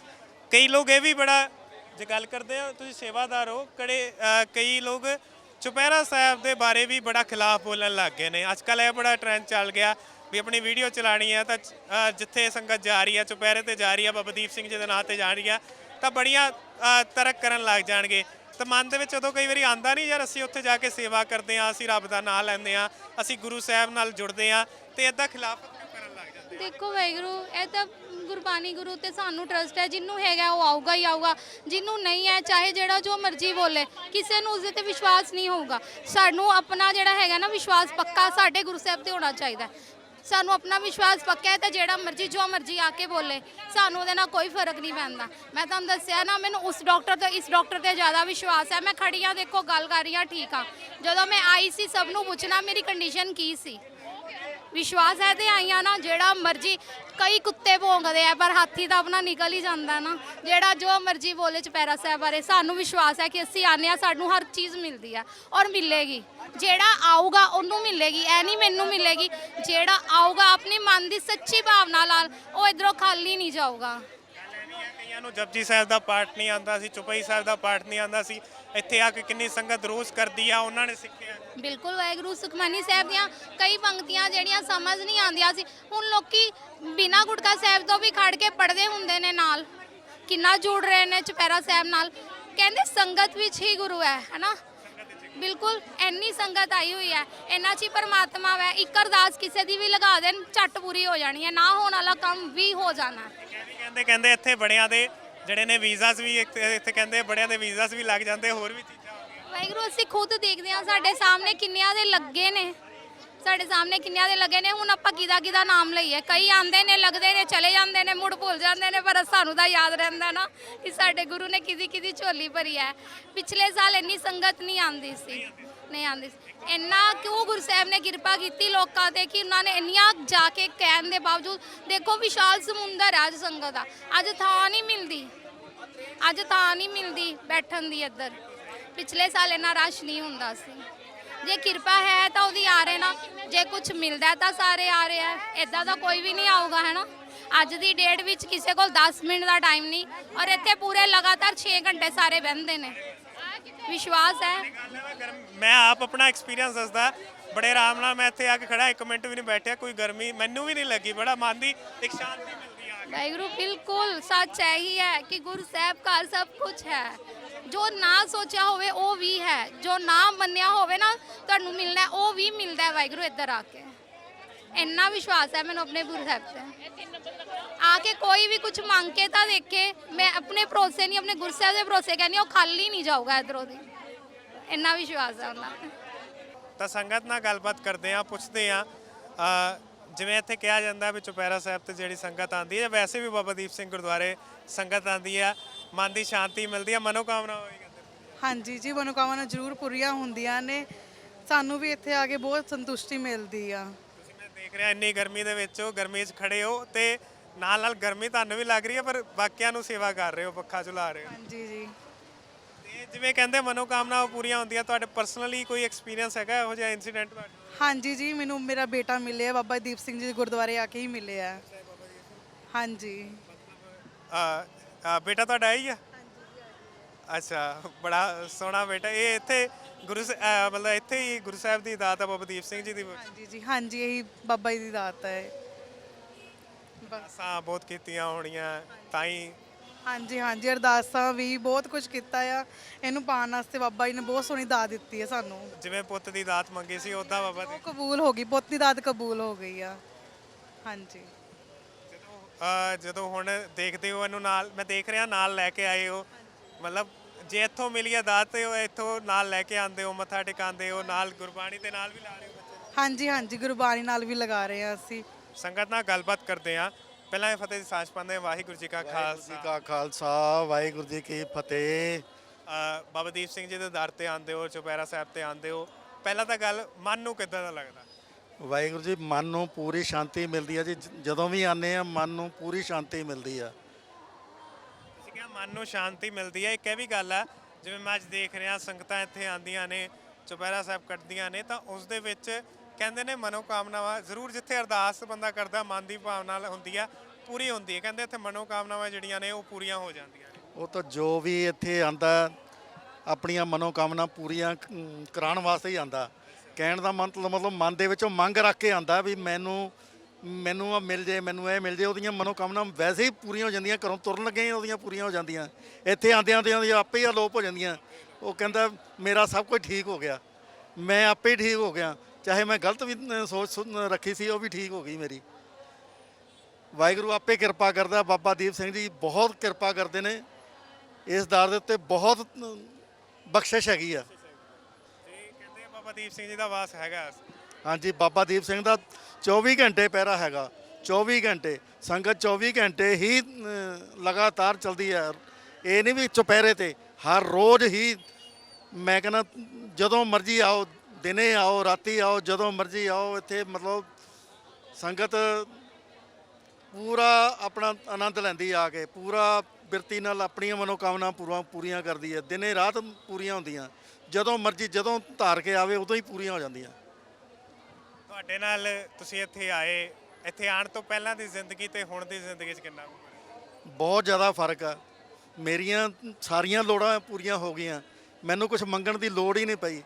ਕਈ ਲੋਕ ਇਹ ਵੀ ਬੜਾ ਜੇ ਗੱਲ ਕਰਦੇ ਆ ਤੁਸੀਂ ਸੇਵਾਦਾਰ ਹੋ। ਕੜੇ ਅ, ਕਈ ਲੋਕ ਚੁਪਹਿਰਾ ਸਾਹਿਬ ਦੇ ਬਾਰੇ ਵੀ ਬੜਾ ਖਿਲਾਫ ਬੋਲਣ ਲੱਗ ਗਏ ਨੇ। ਅੱਜ ਕੱਲ ਇਹ ਬੜਾ ਟ੍ਰੈਂਡ ਚੱਲ ਗਿਆ ਵੀ ਆਪਣੀ ਵੀਡੀਓ ਚਲਾਣੀ ਹੈ ਤਾਂ ਅ, ਜਿੱਥੇ ਸੰਗਤ ਜਾ ਰਹੀ ਹੈ ਚੁਪਹਿਰੇ ਤੇ ਜਾ ਰਹੀ ਹੈ ਬਾਬਾ ਦੀਪ ਸਿੰਘ ਜੀ ਦੇ ਨਾਂ ਤੇ ਜਾ ਰਹੀ ਹੈ ਤਾਂ ਬੜੀਆਂ ਅ, ਤਰਕ ਕਰਨ ਲੱਗ ਜਾਣਗੇ। ਤਾਂ ਮਨ ਦੇ ਵਿੱਚ ਉਦੋਂ ਕਈ ਵਾਰੀ ਆਂਦਾ ਨਹੀਂ ਯਾਰ ਅਸੀਂ ਉੱਥੇ ਜਾ ਕੇ ਸੇਵਾ ਕਰਦੇ ਹਾਂ ਅਸੀਂ ਰੱਬ ਦਾ ਨਾਮ ਲੈਂਦੇ ਹਾਂ ਅਸੀਂ ਗੁਰੂ ਸਾਹਿਬ ਨਾਲ ਜੁੜਦੇ ਹਾਂ ਤੇ ਇਦਾਂ ਖਿਲਾਫਤ ਕਿਉਂ ਕਰਨ ਲੱਗ ਜਾਂਦੇ ਦੇਖੋ ਵਾਹਿਗੁਰੂ ਇਹ ਤਾਂ ਗੁਰਬਾਣੀ ਗੁਰੂ ਤੇ ਸਾਨੂੰ ਟਰਸਟ ਹੈ, ਜਿੰਨੂੰ ਹੈਗਾ ਉਹ ਆਊਗਾ ਹੀ ਆਊਗਾ। ਜਿੰਨੂੰ ਨਹੀਂ ਹੈ, ਚਾਹੇ ਜਿਹੜਾ ਜੋ ਮਰਜ਼ੀ ਬੋਲੇ, ਕਿਸੇ ਨੂੰ ਉਸਦੇ ਤੇ ਵਿਸ਼ਵਾਸ ਨਹੀਂ ਹੋਊਗਾ। ਸਾਨੂੰ ਆਪਣਾ ਜਿਹੜਾ ਹੈਗਾ ਨਾ ਵਿਸ਼ਵਾਸ ਪੱਕਾ ਸਾਡੇ ਗੁਰੂ ਸਾਹਿਬ ਤੇ ਹੋਣਾ ਚਾਹੀਦਾ ਸਾਨੂੰ ਆਪਣਾ ਵਿਸ਼ਵਾਸ ਪੱਕਾ ਹੈ ਤਾਂ ਜਿਹੜਾ ਮਰਜ਼ੀ, ਜੋ ਮਰਜ਼ੀ ਆ ਕੇ ਬੋਲੇ, ਸਾਨੂੰ ਉਹਦੇ ਨਾਲ ਕੋਈ ਫ਼ਰਕ ਨਹੀਂ ਪੈਂਦਾ। ਮੈਂ ਤੁਹਾਨੂੰ ਦੱਸਿਆ ਨਾ, ਮੈਨੂੰ ਉਸ ਡਾਕਟਰ ਤੋਂ, ਇਸ ਡਾਕਟਰ ਤੇ ਜ਼ਿਆਦਾ ਵਿਸ਼ਵਾਸ ਹੈ। ਮੈਂ ਖੜੀ ਹਾਂ ਦੇਖੋ, ਗੱਲ ਕਰ ਰਹੀ ਹਾਂ, ਠੀਕ ਆ ਜਦੋਂ ਮੈਂ ਆਈ ਸੀ, ਸਭ ਨੂੰ ਪੁੱਛਣਾ, ਮੇਰੀ ਕੰਡੀਸ਼ਨ ਕੀ ਸੀ? ਵਿਸ਼ਵਾਸ ਹੈ ਤੇ ਆਈਆਂ ਨਾ, ਜਿਹੜਾ ਮਰਜ਼ੀ, ਕਈ ਕੁੱਤੇ ਭੌਂਕਦੇ ਆ, ਪਰ ਹਾਥੀ ਤਾਂ ਆਪਣਾ ਨਿਕਲ ਹੀ ਜਾਂਦਾ ਨਾ। ਜਿਹੜਾ ਜੋ ਮਰਜ਼ੀ ਬੋਲੇ ਚੁਪਹਿਰਾ ਸਾਹਿਬ ਬਾਰੇ, ਸਾਨੂੰ ਵਿਸ਼ਵਾਸ ਹੈ ਕਿ ਅਸੀਂ ਆਨੇ ਆ ਸਾਨੂੰ ਹਰ ਚੀਜ਼ ਮਿਲਦੀ ਆ ਔਰ ਮਿਲੇਗੀ। ਜਿਹੜਾ ਆਊਗਾ, ਉਹਨੂੰ ਮਿਲੇਗੀ ਐ ਨਹੀਂ ਮੈਨੂੰ ਮਿਲੇਗੀ। ਜਿਹੜਾ ਆਊਗਾ, ਆਪਣੇ ਮਨ ਦੀ ਸੱਚੀ ਭਾਵਨਾ ਨਾਲ, ਉਹ ਇਧਰੋਂ ਖਾਲੀ ਨਹੀਂ ਜਾਊਗਾ। ਕਈਆਂ ਨੂੰ ਜਪਜੀ ਸਾਹਿਬ ਦਾ ਪਾਠ ਨਹੀਂ ਆਉਂਦਾ ਸੀ, ਚੁਪਈ ਸਾਹਿਬ ਦਾ ਪਾਠ ਨਹੀਂ ਆਉਂਦਾ ਸੀ, ਇੱਥੇ ਆ ਕੇ ਕਿੰਨੀ ਸੰਗਤ ਰੋਜ਼ ਕਰਦੀ ਆ, ਉਹਨਾਂ ਨੇ ਸਿੱਖਿਆ। ਬਿਲਕੁਲ ਵਾਹਿਗੁਰੂ, ਸੁਖਮਨੀ ਸਾਹਿਬ ਦੀਆਂ ਕਈ ਪੰਕਤੀਆਂ ਜਿਹੜੀਆਂ ਸਮਝ ਨਹੀਂ ਆਉਂਦੀਆਂ ਸੀ। ਹੁਣ ਲੋਕੀ ਬਿਨਾ ਗੁਟਕਾ ਸਾਹਿਬ ਤੋਂ ਵੀ ਖੜ ਕੇ ਪੜਦੇ ਹੁੰਦੇ ਨੇ ਨਾਲ। ਕਿੰਨਾ ਜੁੜ ਰਹੇ ਨੇ ਚੁਪਹਿਰਾ ਸਾਹਿਬ ਨਾਲ। ਕਹਿੰਦੇ ਸੰਗਤ ਵਿੱਚ ਹੀ ਗੁਰੂ ਹੈ, ਹਨਾ? ਬਿਲਕੁਲ, ਇੰਨੀ ਸੰਗਤ ਆਈ ਹੋਈ ਹੈ। ਇੰਨਾ ਚ ਹੀ ਪਰਮਾਤਮਾ ਹੈ ਇੱਕ ਅਰਦਾਸ ਕਿਸੇ ਦੀ ਵੀ ਲਗਾ ਦੇਣ, ਝੱਟ ਪੂਰੀ ਹੋ ਜਾਣੀ ਹੈ। ਨਾ ਹੋਣ ਵਾਲਾ ਕੰਮ ਵੀ ਹੋ ਜਾਣਾ। ਹੈ ਕਹਿੰਦੇ ਕਹਿੰਦੇ ਇੱਥੇ ਬੜਿਆਂ ਦੇ ਜਿਹੜੇ ਨੇ ਵੀਜ਼ਾਸ ਵੀ ਇੱਥੇ ਇੱਥੇ ਕਹਿੰਦੇ ਬੜਿਆਂ ਦੇ ਵੀਜ਼ਾਸ ਵੀ ਲੱਗ ਜਾਂਦੇ, ਹੋਰ ਵੀ ਚੀਜ਼ਾਂ ਹੋ ਗਈਆਂ। ਵਾਹਿਗੁਰੂ, ਅਸੀਂ ਖੁਦ ਦੇਖਦੇ ਹਾਂ ਸਾਡੇ ਸਾਹਮਣੇ ਕਿੰਨਿਆਂ ਦੇ ਲੱਗੇ ਨੇ। ਸਾਡੇ ਸਾਹਮਣੇ ਕਿੰਨਿਆਂ ਦੇ ਲੱਗੇ ਨੇ, ਹੁਣ ਆਪਾਂ ਕਿਦਾ ਕਿਦਾ ਨਾਮ ਲਈਏ? ਕਈ ਆਂਦੇ ਨੇ, ਲੱਗਦੇ ਨੇ, ਚਲੇ ਜਾਂਦੇ ਨੇ, ਮੁੜ ਭੁੱਲ ਜਾਂਦੇ ਨੇ, ਪਰ ਸਾਨੂੰ ਤਾਂ ਯਾਦ ਰਹਿੰਦਾ ਨਾ ਕਿ ਸਾਡੇ ਗੁਰੂ ਨੇ ਕਿਦੀ ਕਿਦੀ ਝੋਲੀ ਭਰੀ ਹੈ। ਪਿਛਲੇ ਸਾਲ ਇੰਨੀ ਸੰਗਤ ਨਹੀਂ ਆਂਦੀ ਸੀ, ਨਹੀਂ ਆਂਦੀ ਸੀ। ਇੰਨਾ ਕਿਉਂ ਗੁਰੂ ਸਾਹਿਬ ਨੇ ਕਿਰਪਾ ਕੀਤੀ ਲੋਕਾਂ ਤੇ ਕਿ ਉਹਨਾਂ ਨੇ ਇੰਨੀਆਂ ਜਾ ਕੇ ਕਹਿਣ ਦੇ ਬਾਵਜੂਦ, ਦੇਖੋ ਵਿਸ਼ਾਲ ਸਮੁੰਦਰ ਹੈ ਅੱਜ ਸੰਗਤ ਦਾ। ਅੱਜ ਥਾਂ ਨਹੀਂ ਮਿਲਦੀ। ਅੱਜ ਥਾਂ ਨਹੀਂ ਮਿਲਦੀ ਬੈਠਣ ਦੀ ਇੱਧਰ। ਪਿਛਲੇ ਸਾਲ ਇੰਨਾ ਰਸ਼ ਨਹੀਂ ਹੁੰਦਾ ਸੀ। ਜੇ ਕਿਰਪਾ ਹੈ ਤਾਂ ਉਹਦੀ ਆ ਰਹੇ ਨਾ। ਜੇ ਕੁਝ ਮਿਲਦਾ ਤਾਂ ਸਾਰੇ ਆ ਰਹੇ ਆ। ਇਦਾਂ ਦਾ ਕੋਈ ਵੀ ਨਹੀਂ ਆਊਗਾ, ਹੈ ਨਾ? ਅੱਜ ਦੀ ਡੇਟ ਵਿੱਚ ਕਿਸੇ ਕੋਲ 10 ਮਿੰਟ ਦਾ ਟਾਈਮ ਨਹੀਂ। ਔਰ ਇੱਥੇ ਪੂਰੇ ਲਗਾਤਾਰ 6 ਘੰਟੇ ਸਾਰੇ ਬਹਿੰਦੇ ਨੇ। ਵਿਸ਼ਵਾਸ ਹੈ? ਮੈਂ ਆਪ ਆਪਣਾ ਐਕਸਪੀਰੀਅੰਸ ਦੱਸਦਾ। ਬੜੇ ਆਰਾਮ ਨਾਲ ਮੈਂ ਇੱਥੇ ਆ ਕੇ ਖੜਾ ਇੱਕ ਮਿੰਟ ਵੀ ਨਹੀਂ ਬੈਠਿਆ ਕੋਈ ਗਰਮੀ ਮੈਨੂੰ ਵੀ ਨਹੀਂ ਲੱਗੀ ਬੜਾ ਮਨ ਦੀ ਇੱਕ ਸ਼ਾਂਤੀ ਮਿਲਦੀ ਆ ਵਾਹਿਗੁਰੂ ਬਿਲਕੁਲ ਸੱਚ ਹੈ ਹੀ ਹੈ ਕਿ ਗੁਰੂ ਸਾਹਿਬ ਘਰ ਸਭ ਕੁਝ ਹੈ। ਜੋ ਨਾ ਸੋਚਿਆ ਹੋਵੇ ਉਹ ਵੀ ਹੈ। ਜੋ ਨਾ ਮੰਨਿਆ ਹੋਵੇ ਨਾ ਤੁਹਾਨੂੰ ਮਿਲਣਾ ਉਹ ਵੀ ਮਿਲਦਾ ਹੈ ਵਾਹਿਗੁਰੂ ਇੱਧਰ ਆ ਕੇ। ਇੰਨਾ ਵਿਸ਼ਵਾਸ ਹੈ ਮੈਨੂੰ ਆਪਣੇ ਗੁਰੂ ਸਾਹਿਬ ਤੇ ਆ ਕੇ ਕੋਈ ਵੀ ਕੁਝ ਮੰਗ ਕੇ ਤਾਂ ਦੇਖੇ ਮੈਂ ਆਪਣੇ ਭਰੋਸੇ ਨਹੀਂ ਆਪਣੇ ਗੁਰੂ ਸਾਹਿਬ ਦੇ ਭਰੋਸੇ ਕਹਿੰਦੀ ਉਹ ਖਾਲੀ ਨਹੀਂ ਜਾਊਗਾ ਇੱਧਰੋਂ ਦੀ। ਇੰਨਾ ਵਿਸ਼ਵਾਸ ਹੈ ਉਹਨਾਂ ਤੇ ਤਾਂ ਸੰਗਤ ਨਾਲ ਗੱਲਬਾਤ ਕਰਦੇ ਆ ਪੁੱਛਦੇ ਆ ਜਿਵੇਂ ਇੱਥੇ ਕਿਹਾ ਜਾਂਦਾ ਵੀ ਚੁਪਹਿਰਾ ਸਾਹਿਬ ਤੇ ਜਿਹੜੀ ਸੰਗਤ ਆਂਦੀ ਹੈ ਵੈਸੇ ਵੀ ਬਾਬਾ ਦੀਪ ਸਿੰਘ ਗੁਰਦੁਆਰੇ ਸੰਗਤ ਆਂਦੀ ਆ ਮਨ ਦੀ ਸ਼ਾਂਤੀ ਮਿਲਦੀ ਆ ਮਨੋਕਾਮਨਾ ਹੋਈ ਹਾਂਜੀ ਜੀ ਮਨੋਕਾਮਨਾ ਜ਼ਰੂਰ ਪੂਰੀਆਂ ਹੁੰਦੀਆਂ ਨੇ। ਸਾਨੂੰ ਵੀ ਇੱਥੇ ਆ ਕੇ ਬਹੁਤ ਸੰਤੁਸ਼ਟੀ ਮਿਲਦੀ ਆ। ਦੇਖ ਰਿਹਾ ਇੰਨੀ ਗਰਮੀ ਦੇ ਵਿੱਚ ਹੋ ਗਰਮੀ 'ਚ ਖੜੇ ਹੋ ਤੇ ਨਾਲ ਨਾਲ ਗਰਮੀ ਤੁਹਾਨੂੰ ਵੀ ਲੱਗ ਰਹੀ ਹੈ ਪਰ ਬਾਕੀਆਂ ਨੂੰ ਸੇਵਾ ਕਰ ਰਹੇ ਹੋ ਪੱਖਾ ਝੁਲਾ ਰਹੇ ਹੋ। ਹਾਂਜੀ ਜੀ। ਤੇ ਜਿਵੇਂ ਕਹਿੰਦੇ ਮਨੋਕਾਮਨਾਵਾਂ ਪੂਰੀਆਂ ਹੁੰਦੀਆਂ ਤੁਹਾਡੇ ਪਰਸਨਲੀ ਕੋਈ ਐਕਸਪੀਰੀਅੰਸ ਹੈਗਾ ਇਹੋ ਜਿਹਾ ਇਨਸੀਡੈਂਟ ਤੁਹਾਡੇ ਹਾਂਜੀ ਜੀ ਮੈਨੂੰ ਮੇਰਾ ਬੇਟਾ ਮਿਲਿਆ ਬਾਬਾ ਦੀਪ ਸਿੰਘ ਜੀ ਦੇ ਗੁਰਦੁਆਰੇ ਆ ਕੇ ਹੀ ਮਿਲਿਆ। ਹਾਂਜੀ। ਬੇਟਾ ਤੁਹਾਡਾ ਹੈ ਹੀ ਆ। ਅੱਛਾ ਬੜਾ ਸੋਹਣਾ ਬੇਟਾ ਇਹ ਇੱਥੇ ਗੁਰੂ ਸ- ਮਤਲਬ ਇੱਥੇ ਹੀ ਗੁਰੂ ਸਾਹਿਬ ਦੀ ਦਾਤ ਆ ਬਾਬਾ ਦੀਪ ਸਿੰਘ ਜੀ ਦੀ। ਹਾਂਜੀ ਜੀ ਹਾਂਜੀ ਇਹੀ ਬਾਬਾ ਜੀ ਦੀ ਦਾਤ ਹੈ ਬਸ। ਅਸਾਂ ਬਹੁਤ ਕੀਤੀਆਂ ਹੋਣੀਆਂ ਤਾਂ ਹੀ ਹਾਂਜੀ ਹਾਂਜੀ ਅਰਦਾਸਾਂ ਵੀ ਬਹੁਤ ਕੁਝ ਕੀਤਾ ਆ। ਇਹਨੂੰ ਪਾਉਣ ਵਾਸਤੇ ਬਾਬਾ ਜੀ ਨੇ ਬਹੁਤ ਸੋਹਣੀ ਦਾਤ ਦਿੱਤੀ ਹੈ ਸਾਨੂੰ। ਜਿਵੇਂ ਪੁੱਤ ਦੀ ਦਾਤ ਮੰਗੀ ਸੀ ਉਦਾਂ ਬਾਬਾ ਦੀ। ਉਹ ਕਬੂਲ ਹੋ ਗਈ ਪੁੱਤ ਦੀ ਦਾਤ ਕਬੂਲ ਹੋ ਗਈ ਆ। ਹਾਂਜੀ। ਆ, ਜਦੋਂ ਹੁਣ ਦੇਖਦੇ ਹੋ ਇਹਨੂੰ ਨਾਲ ਮੈਂ ਦੇਖ ਰਿਹਾ ਨਾਲ ਲੈ ਕੇ ਆਏ ਹੋ। ਮਤਲਬ ਜੇ ਇੱਥੋਂ ਮਿਲੀ ਹੈ ਦਾਤ ਤੇ ਉਹ ਇੱਥੋਂ ਨਾਲ ਲੈ ਕੇ ਆਉਂਦੇ ਹੋ ਮੱਥਾ ਟਿਕਾਉਂਦੇ ਹੋ ਨਾਲ ਗੁਰਬਾਣੀ ਦੇ ਨਾਲ ਵੀ ਲਾ ਰਹੇ ਹੋ ਬੱਚੇ। ਹਾਂਜੀ ਹਾਂਜੀ ਗੁਰਬਾਣੀ ਨਾਲ ਵੀ ਲਗਾ ਰਹੇ ਆ ਅਸੀਂ। ਸੰਗਤ ਨਾਲ ਗੱਲਬਾਤ ਕਰਦੇ ਆ ਪਹਿਲਾਂ ਇਹ ਫਤਿਹ ਦੀ ਸਾਂਝ ਪਾਉਂਦੇ ਹਾਂ। ਵਾਹਿਗੁਰੂ ਜੀ ਕਾ ਵਾਹਿਗੁਰੂ ਜੀ ਖਾਲਸਾ। ਕਾ ਖਾਲਸਾ ਵਾਹਿਗੁਰੂ ਜੀ ਕੀ ਫਤਿਹ। ਅ, ਬਾਬਾ ਦੀਪ ਸਿੰਘ ਜੀ ਦੇ ਦਰ ਤੇ ਆਉਂਦੇ ਹੋ ਚੁਪਹਿਰਾ ਸਾਹਿਬ ਤੇ ਆਉਂਦੇ ਹੋ। ਪਹਿਲਾਂ ਤਾਂ ਗੱਲ ਮਨ ਨੂੰ ਕਿੱਦਾਂ ਦਾ ਲੱਗਦਾ? ਵਾਹਿਗੁਰੂ ਜੀ ਮਨ ਨੂੰ ਪੂਰੀ ਸ਼ਾਂਤੀ ਮਿਲਦੀ ਹੈ ਜੀ। ਜ- ਜਦੋਂ ਵੀ ਆਨੇ ਆ ਮਨ ਨੂੰ ਪੂਰੀ ਸ਼ਾਂਤੀ ਮਿਲਦੀ ਆ। ਮਨ ਨੂੰ ਸ਼ਾਂਤੀ ਮਿਲਦੀ ਹੈ। ਇੱਕ ਇਹ ਵੀ ਗੱਲ ਹੈ ਜਿਵੇਂ ਮੈਂ ਅੱਜ ਦੇਖ ਰਿਹਾ, ਸੰਗਤਾਂ ਇੱਥੇ ਆਉਂਦੀਆਂ ਨੇ, ਚੁਪਹਿਰਾ ਸਾਹਿਬ ਕੱਟਦੀਆਂ ਨੇ, ਤਾਂ ਉਸ ਦੇ ਵਿੱਚ ਕਹਿੰਦੇ ਨੇ ਮਨੋਕਾਮਨਾਵਾਂ ਜ਼ਰੂਰ ਜਿੱਥੇ ਅਰਦਾਸ ਬੰਦਾ ਕਰਦਾ, ਮਨ ਦੀ ਭਾਵਨਾ ਨਾਲ ਹੁੰਦੀ ਆ, ਪੂਰੀ ਹੁੰਦੀ ਹੈ ਕਹਿੰਦੇ ਇੱਥੇ ਮਨੋਕਾਮਨਾਵਾਂ ਜਿਹੜੀਆਂ ਨੇ, ਉਹ ਪੂਰੀਆਂ ਹੋ ਜਾਂਦੀਆਂ ਨੇ। ਉਹ ਤਾਂ ਜੋ ਵੀ ਇੱਥੇ ਆਂਦਾ, ਆਪਣੀਆਂ ਮਨੋਕਾਮਨਾ ਪੂਰੀਆਂ ਕਰਾਉਣ ਵਾਸਤੇ ਹੀ ਆਂਦਾ। ਕਹਿਣ ਦਾ ਮਤਲਬ ਮਤਲਬ ਮਨ ਦੇ ਵਿੱਚੋਂ ਮੰਗ ਰੱਖ ਕੇ ਆਂਦਾ ਵੀ ਮੈਨੂੰ ਮੈਨੂੰ ਆ ਮਿਲ ਜੇ, ਮੈਨੂੰ ਇਹ ਮਿਲ ਜੇ, ਉਹਦੀਆਂ ਮਨੋਕਾਮਨਾ ਵੈਸੇ ਹੀ ਪੂਰੀਆਂ ਹੋ ਜਾਂਦੀਆਂ, ਘਰੋਂ ਤੁਰਨ ਲੱਗੇ ਹੀ ਉਹਦੀਆਂ ਪੂਰੀਆਂ ਹੋ ਜਾਂਦੀਆਂ। ਇੱਥੇ ਆਂਦਿਆਂ ਆਂਦਿਆਂ ਉਹਦੀਆਂ ਆਪੇ ਹੀ ਅਲੋਪ ਹੋ ਜਾਂਦੀਆਂ। ਉਹ ਕਹਿੰਦਾ, ਮੇਰਾ ਸਭ ਕੁਝ ਠੀਕ ਹੋ ਗਿਆ। ਮੈਂ ਆਪੇ ਹੀ ਠੀਕ ਹੋ ਗਿਆ। ਚਾਹੇ ਮੈਂ ਗਲਤ ਵੀ ਸੋਚ ਰੱਖੀ ਸੀ, ਉਹ ਵੀ ਠੀਕ ਹੋ ਗਈ ਮੇਰੀ। ਵਾਹਿਗੁਰੂ ਆਪੇ ਕਿਰਪਾ ਕਰਦਾ। ਬਾਬਾ ਦੀਪ ਸਿੰਘ ਜੀ ਬਹੁਤ ਕਿਰਪਾ ਕਰਦੇ ਨੇ। ਇਸ ਦਰ ਦੇ ਉੱਤੇ ਬਹੁਤ ਬਖਸ਼ਿਸ਼ ਹੈਗੀ ਆ ਬਾਬਾ ਦੀਪ ਸਿੰਘ ਜੀ ਦਾ ਵਾਸ ਹੈਗਾ। ਹਾਂਜੀ, ਬਾਬਾ ਦੀਪ ਸਿੰਘ ਦਾ 24 ਘੰਟੇ ਪਹਿਰਾ ਹੈਗਾ 24 ਘੰਟੇ। ਸੰਗਤ 24 ਘੰਟੇ ਹੀ ਲਗਾਤਾਰ ਚਲਦੀ ਹੈ। ਇਹ ਨਹੀਂ ਵੀ ਚੁਪਹਿਰੇ ਤੇ, ਹਰ ਰੋਜ਼ ਹੀ ਮੈਂ ਕਹਿੰਦਾ, ਜਦੋਂ ਮਰਜ਼ੀ ਆਓ, ਦਿਨੇ ਆਓ, ਰਾਤੀ ਆਓ, ਜਦੋਂ ਮਰਜ਼ੀ ਆਓ, ਇੱਥੇ ਮਤਲਬ ਸੰਗਤ ਪੂਰਾ ਆਪਣਾ ਆਨੰਦ ਲੈਂਦੀ ਆ ਕੇ, ਪੂਰਾ ਬਿਰਤੀ ਨਾਲ ਆਪਣੀਆਂ ਮਨੋਕਾਮਨਾ ਪੂਰਾ, ਪੂਰੀਆਂ ਕਰਦੀ ਹੈ। ਦਿਨੇ ਰਾਤ ਪੂਰੀਆਂ ਹੁੰਦੀਆਂ। ਜਦੋਂ ਮਰਜ਼ੀ, ਜਦੋਂ ਧਾਰ ਕੇ ਆਵੇ, ਉਦੋਂ ਹੀ ਪੂਰੀਆਂ ਹੋ ਜਾਂਦੀਆਂ। ਤੁਹਾਡੇ ਨਾਲ ਤੁਸੀਂ ਇੱਥੇ ਆਏ ਇੱਥੇ ਆਉਣ ਤੋਂ ਪਹਿਲਾਂ ਦੀ ਜ਼ਿੰਦਗੀ ਤੇ ਹੁਣ ਦੀ ਜ਼ਿੰਦਗੀ 'ਚ ਕਿੰਨਾ ਕੁ ਫ਼ਰਕ ਹੈ? ਬਹੁਤ ਜ਼ਿਆਦਾ ਫ਼ਰਕ ਆ। ਮੇਰੀਆਂ ਸਾਰੀਆਂ ਲੋੜਾਂ ਪੂਰੀਆਂ ਹੋ ਗਈਆਂ। ਮੈਨੂੰ ਕੁਝ ਮੰਗਣ ਦੀ ਲੋੜ ਹੀ ਨਹੀਂ ਪਈ।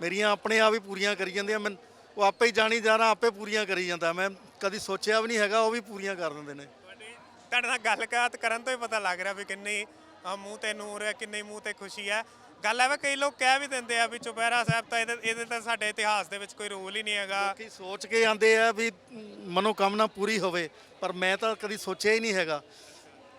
ਮੇਰੀਆਂ ਆਪਣੇ ਆਪ ਹੀ ਪੂਰੀਆਂ ਕਰੀ ਜਾਂਦੀਆਂ। ਮੈਂ ਉਹ ਆਪੇ ਹੀ ਜਾਣੀ ਜਾਣਾ ਆਪੇ ਪੂਰੀਆਂ ਕਰੀ ਜਾਂਦਾ। ਮੈਂ ਕਦੀ ਸੋਚਿਆ ਵੀ ਨਹੀਂ ਹੈਗਾ ਉਹ ਵੀ ਪੂਰੀਆਂ ਕਰ ਦਿੰਦੇ ਨੇ। ਤੁਹਾਡੇ ਤੁਹਾਡੇ ਨਾਲ ਗੱਲਬਾਤ ਕਰਨ ਤੋਂ ਹੀ ਪਤਾ ਲੱਗ ਰਿਹਾ ਵੀ ਕਿੰਨੀ ਅ, ਮੂੰਹ ਤੇ ਨੂਰ ਹੈ ਕਿੰਨੇ ਮੂੰਹ ਤੇ ਖੁਸ਼ੀ ਹੈ। ਗੱਲ ਹੈ ਵਾ ਕਈ ਲੋਕ ਕਹਿ ਵੀ ਦਿੰਦੇ ਆ ਵੀ ਚੁਪਹਿਰਾ ਸਾਹਿਬ ਤਾਂ ਇਹਦੇ ਇਹਦੇ ਤਾਂ ਸਾਡੇ ਇਤਿਹਾਸ ਦੇ ਵਿੱਚ ਕੋਈ ਰੋਲ ਹੀ ਨਹੀਂ ਹੈਗਾ। ਲੋਕੀ ਸੋਚ ਕੇ ਆਂਦੇ ਆ ਵੀ ਮਨੋਕਾਮਨਾ ਪੂਰੀ ਹੋਵੇ ਪਰ ਮੈਂ ਤਾਂ ਕਦੀ ਸੋਚਿਆ ਹੀ ਨਹੀਂ ਹੈਗਾ।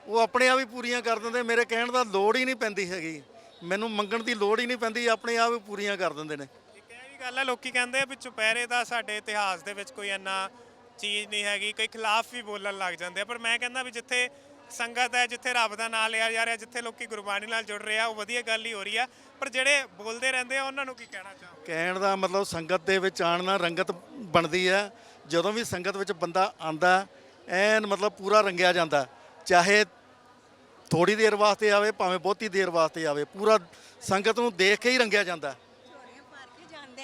ਉਹ ਆਪਣੇ ਆਪ ਹੀ ਪੂਰੀਆਂ ਕਰ ਦਿੰਦੇ ਮੇਰੇ ਕਹਿਣ ਦਾ ਲੋੜ ਹੀ ਨਹੀਂ ਪੈਂਦੀ ਹੈਗੀ। ਮੈਨੂੰ ਮੰਗਣ ਦੀ ਲੋੜ ਹੀ ਨਹੀਂ ਪੈਂਦੀ ਆਪਣੇ ਆਪ ਹੀ ਪੂਰੀਆਂ ਕਰ ਦਿੰਦੇ ਨੇ। ਇੱਕ ਇਹ ਵੀ ਗੱਲ ਹੈ ਲੋਕੀ ਕਹਿੰਦੇ ਆ ਵੀ ਚੁਪਹਿਰੇ ਦਾ ਸਾਡੇ ਇਤਿਹਾਸ ਦੇ ਵਿੱਚ ਕੋਈ ਇੰਨਾ ਚੀਜ਼ ਨਹੀਂ ਹੈਗੀ ਕਈ ਖਿਲਾਫ ਵੀ ਬੋਲਣ ਲੱਗ ਜਾਂਦੇ ਆ। ਪਰ ਮੈਂ ਕਹਿੰਦਾ ਵੀ ਜਿੱਥੇ ਸੰਗਤ ਹੈ ਜਿੱਥੇ ਰੱਬ ਦਾ ਨਾਮ ਲਿਆ ਜਾ ਰਿਹਾ, ਜਿੱਥੇ ਲੋਕੀ ਗੁਰਬਾਣੀ ਨਾਲ ਜੁੜ ਰਹੇ ਆ, ਉਹ ਵਧੀਆ ਗੱਲ ਹੀ ਹੋ ਰਹੀ ਆ। ਪਰ ਜਿਹੜੇ ਬੋਲਦੇ ਰਹਿੰਦੇ ਆ, ਉਹਨਾਂ ਨੂੰ ਕੀ ਕਹਿਣਾ ਚਾਹੋਗੇ? ਕਹਿਣ ਦਾ ਮਤਲਬ ਸੰਗਤ ਦੇ ਵਿੱਚ ਆਉਣ ਨਾਲ ਰੰਗਤ ਬਣਦੀ ਹੈ ਜਦੋਂ ਵੀ ਸੰਗਤ ਵਿੱਚ ਬੰਦਾ ਆਂਦਾ ਐਨ ਮਤਲਬ ਪੂਰਾ ਰੰਗਿਆ ਜਾਂਦਾ। ਚਾਹੇ ਥੋੜੀ ਦੇਰ ਵਾਸਤੇ ਆਵੇ, ਭਾਵੇਂ ਬਹੁਤੀ ਦੇਰ ਵਾਸਤੇ ਆਵੇ, ਪੂਰਾ ਸੰਗਤ ਨੂੰ ਦੇਖ ਕੇ ਹੀ ਰੰਗਿਆ ਜਾਂਦਾ।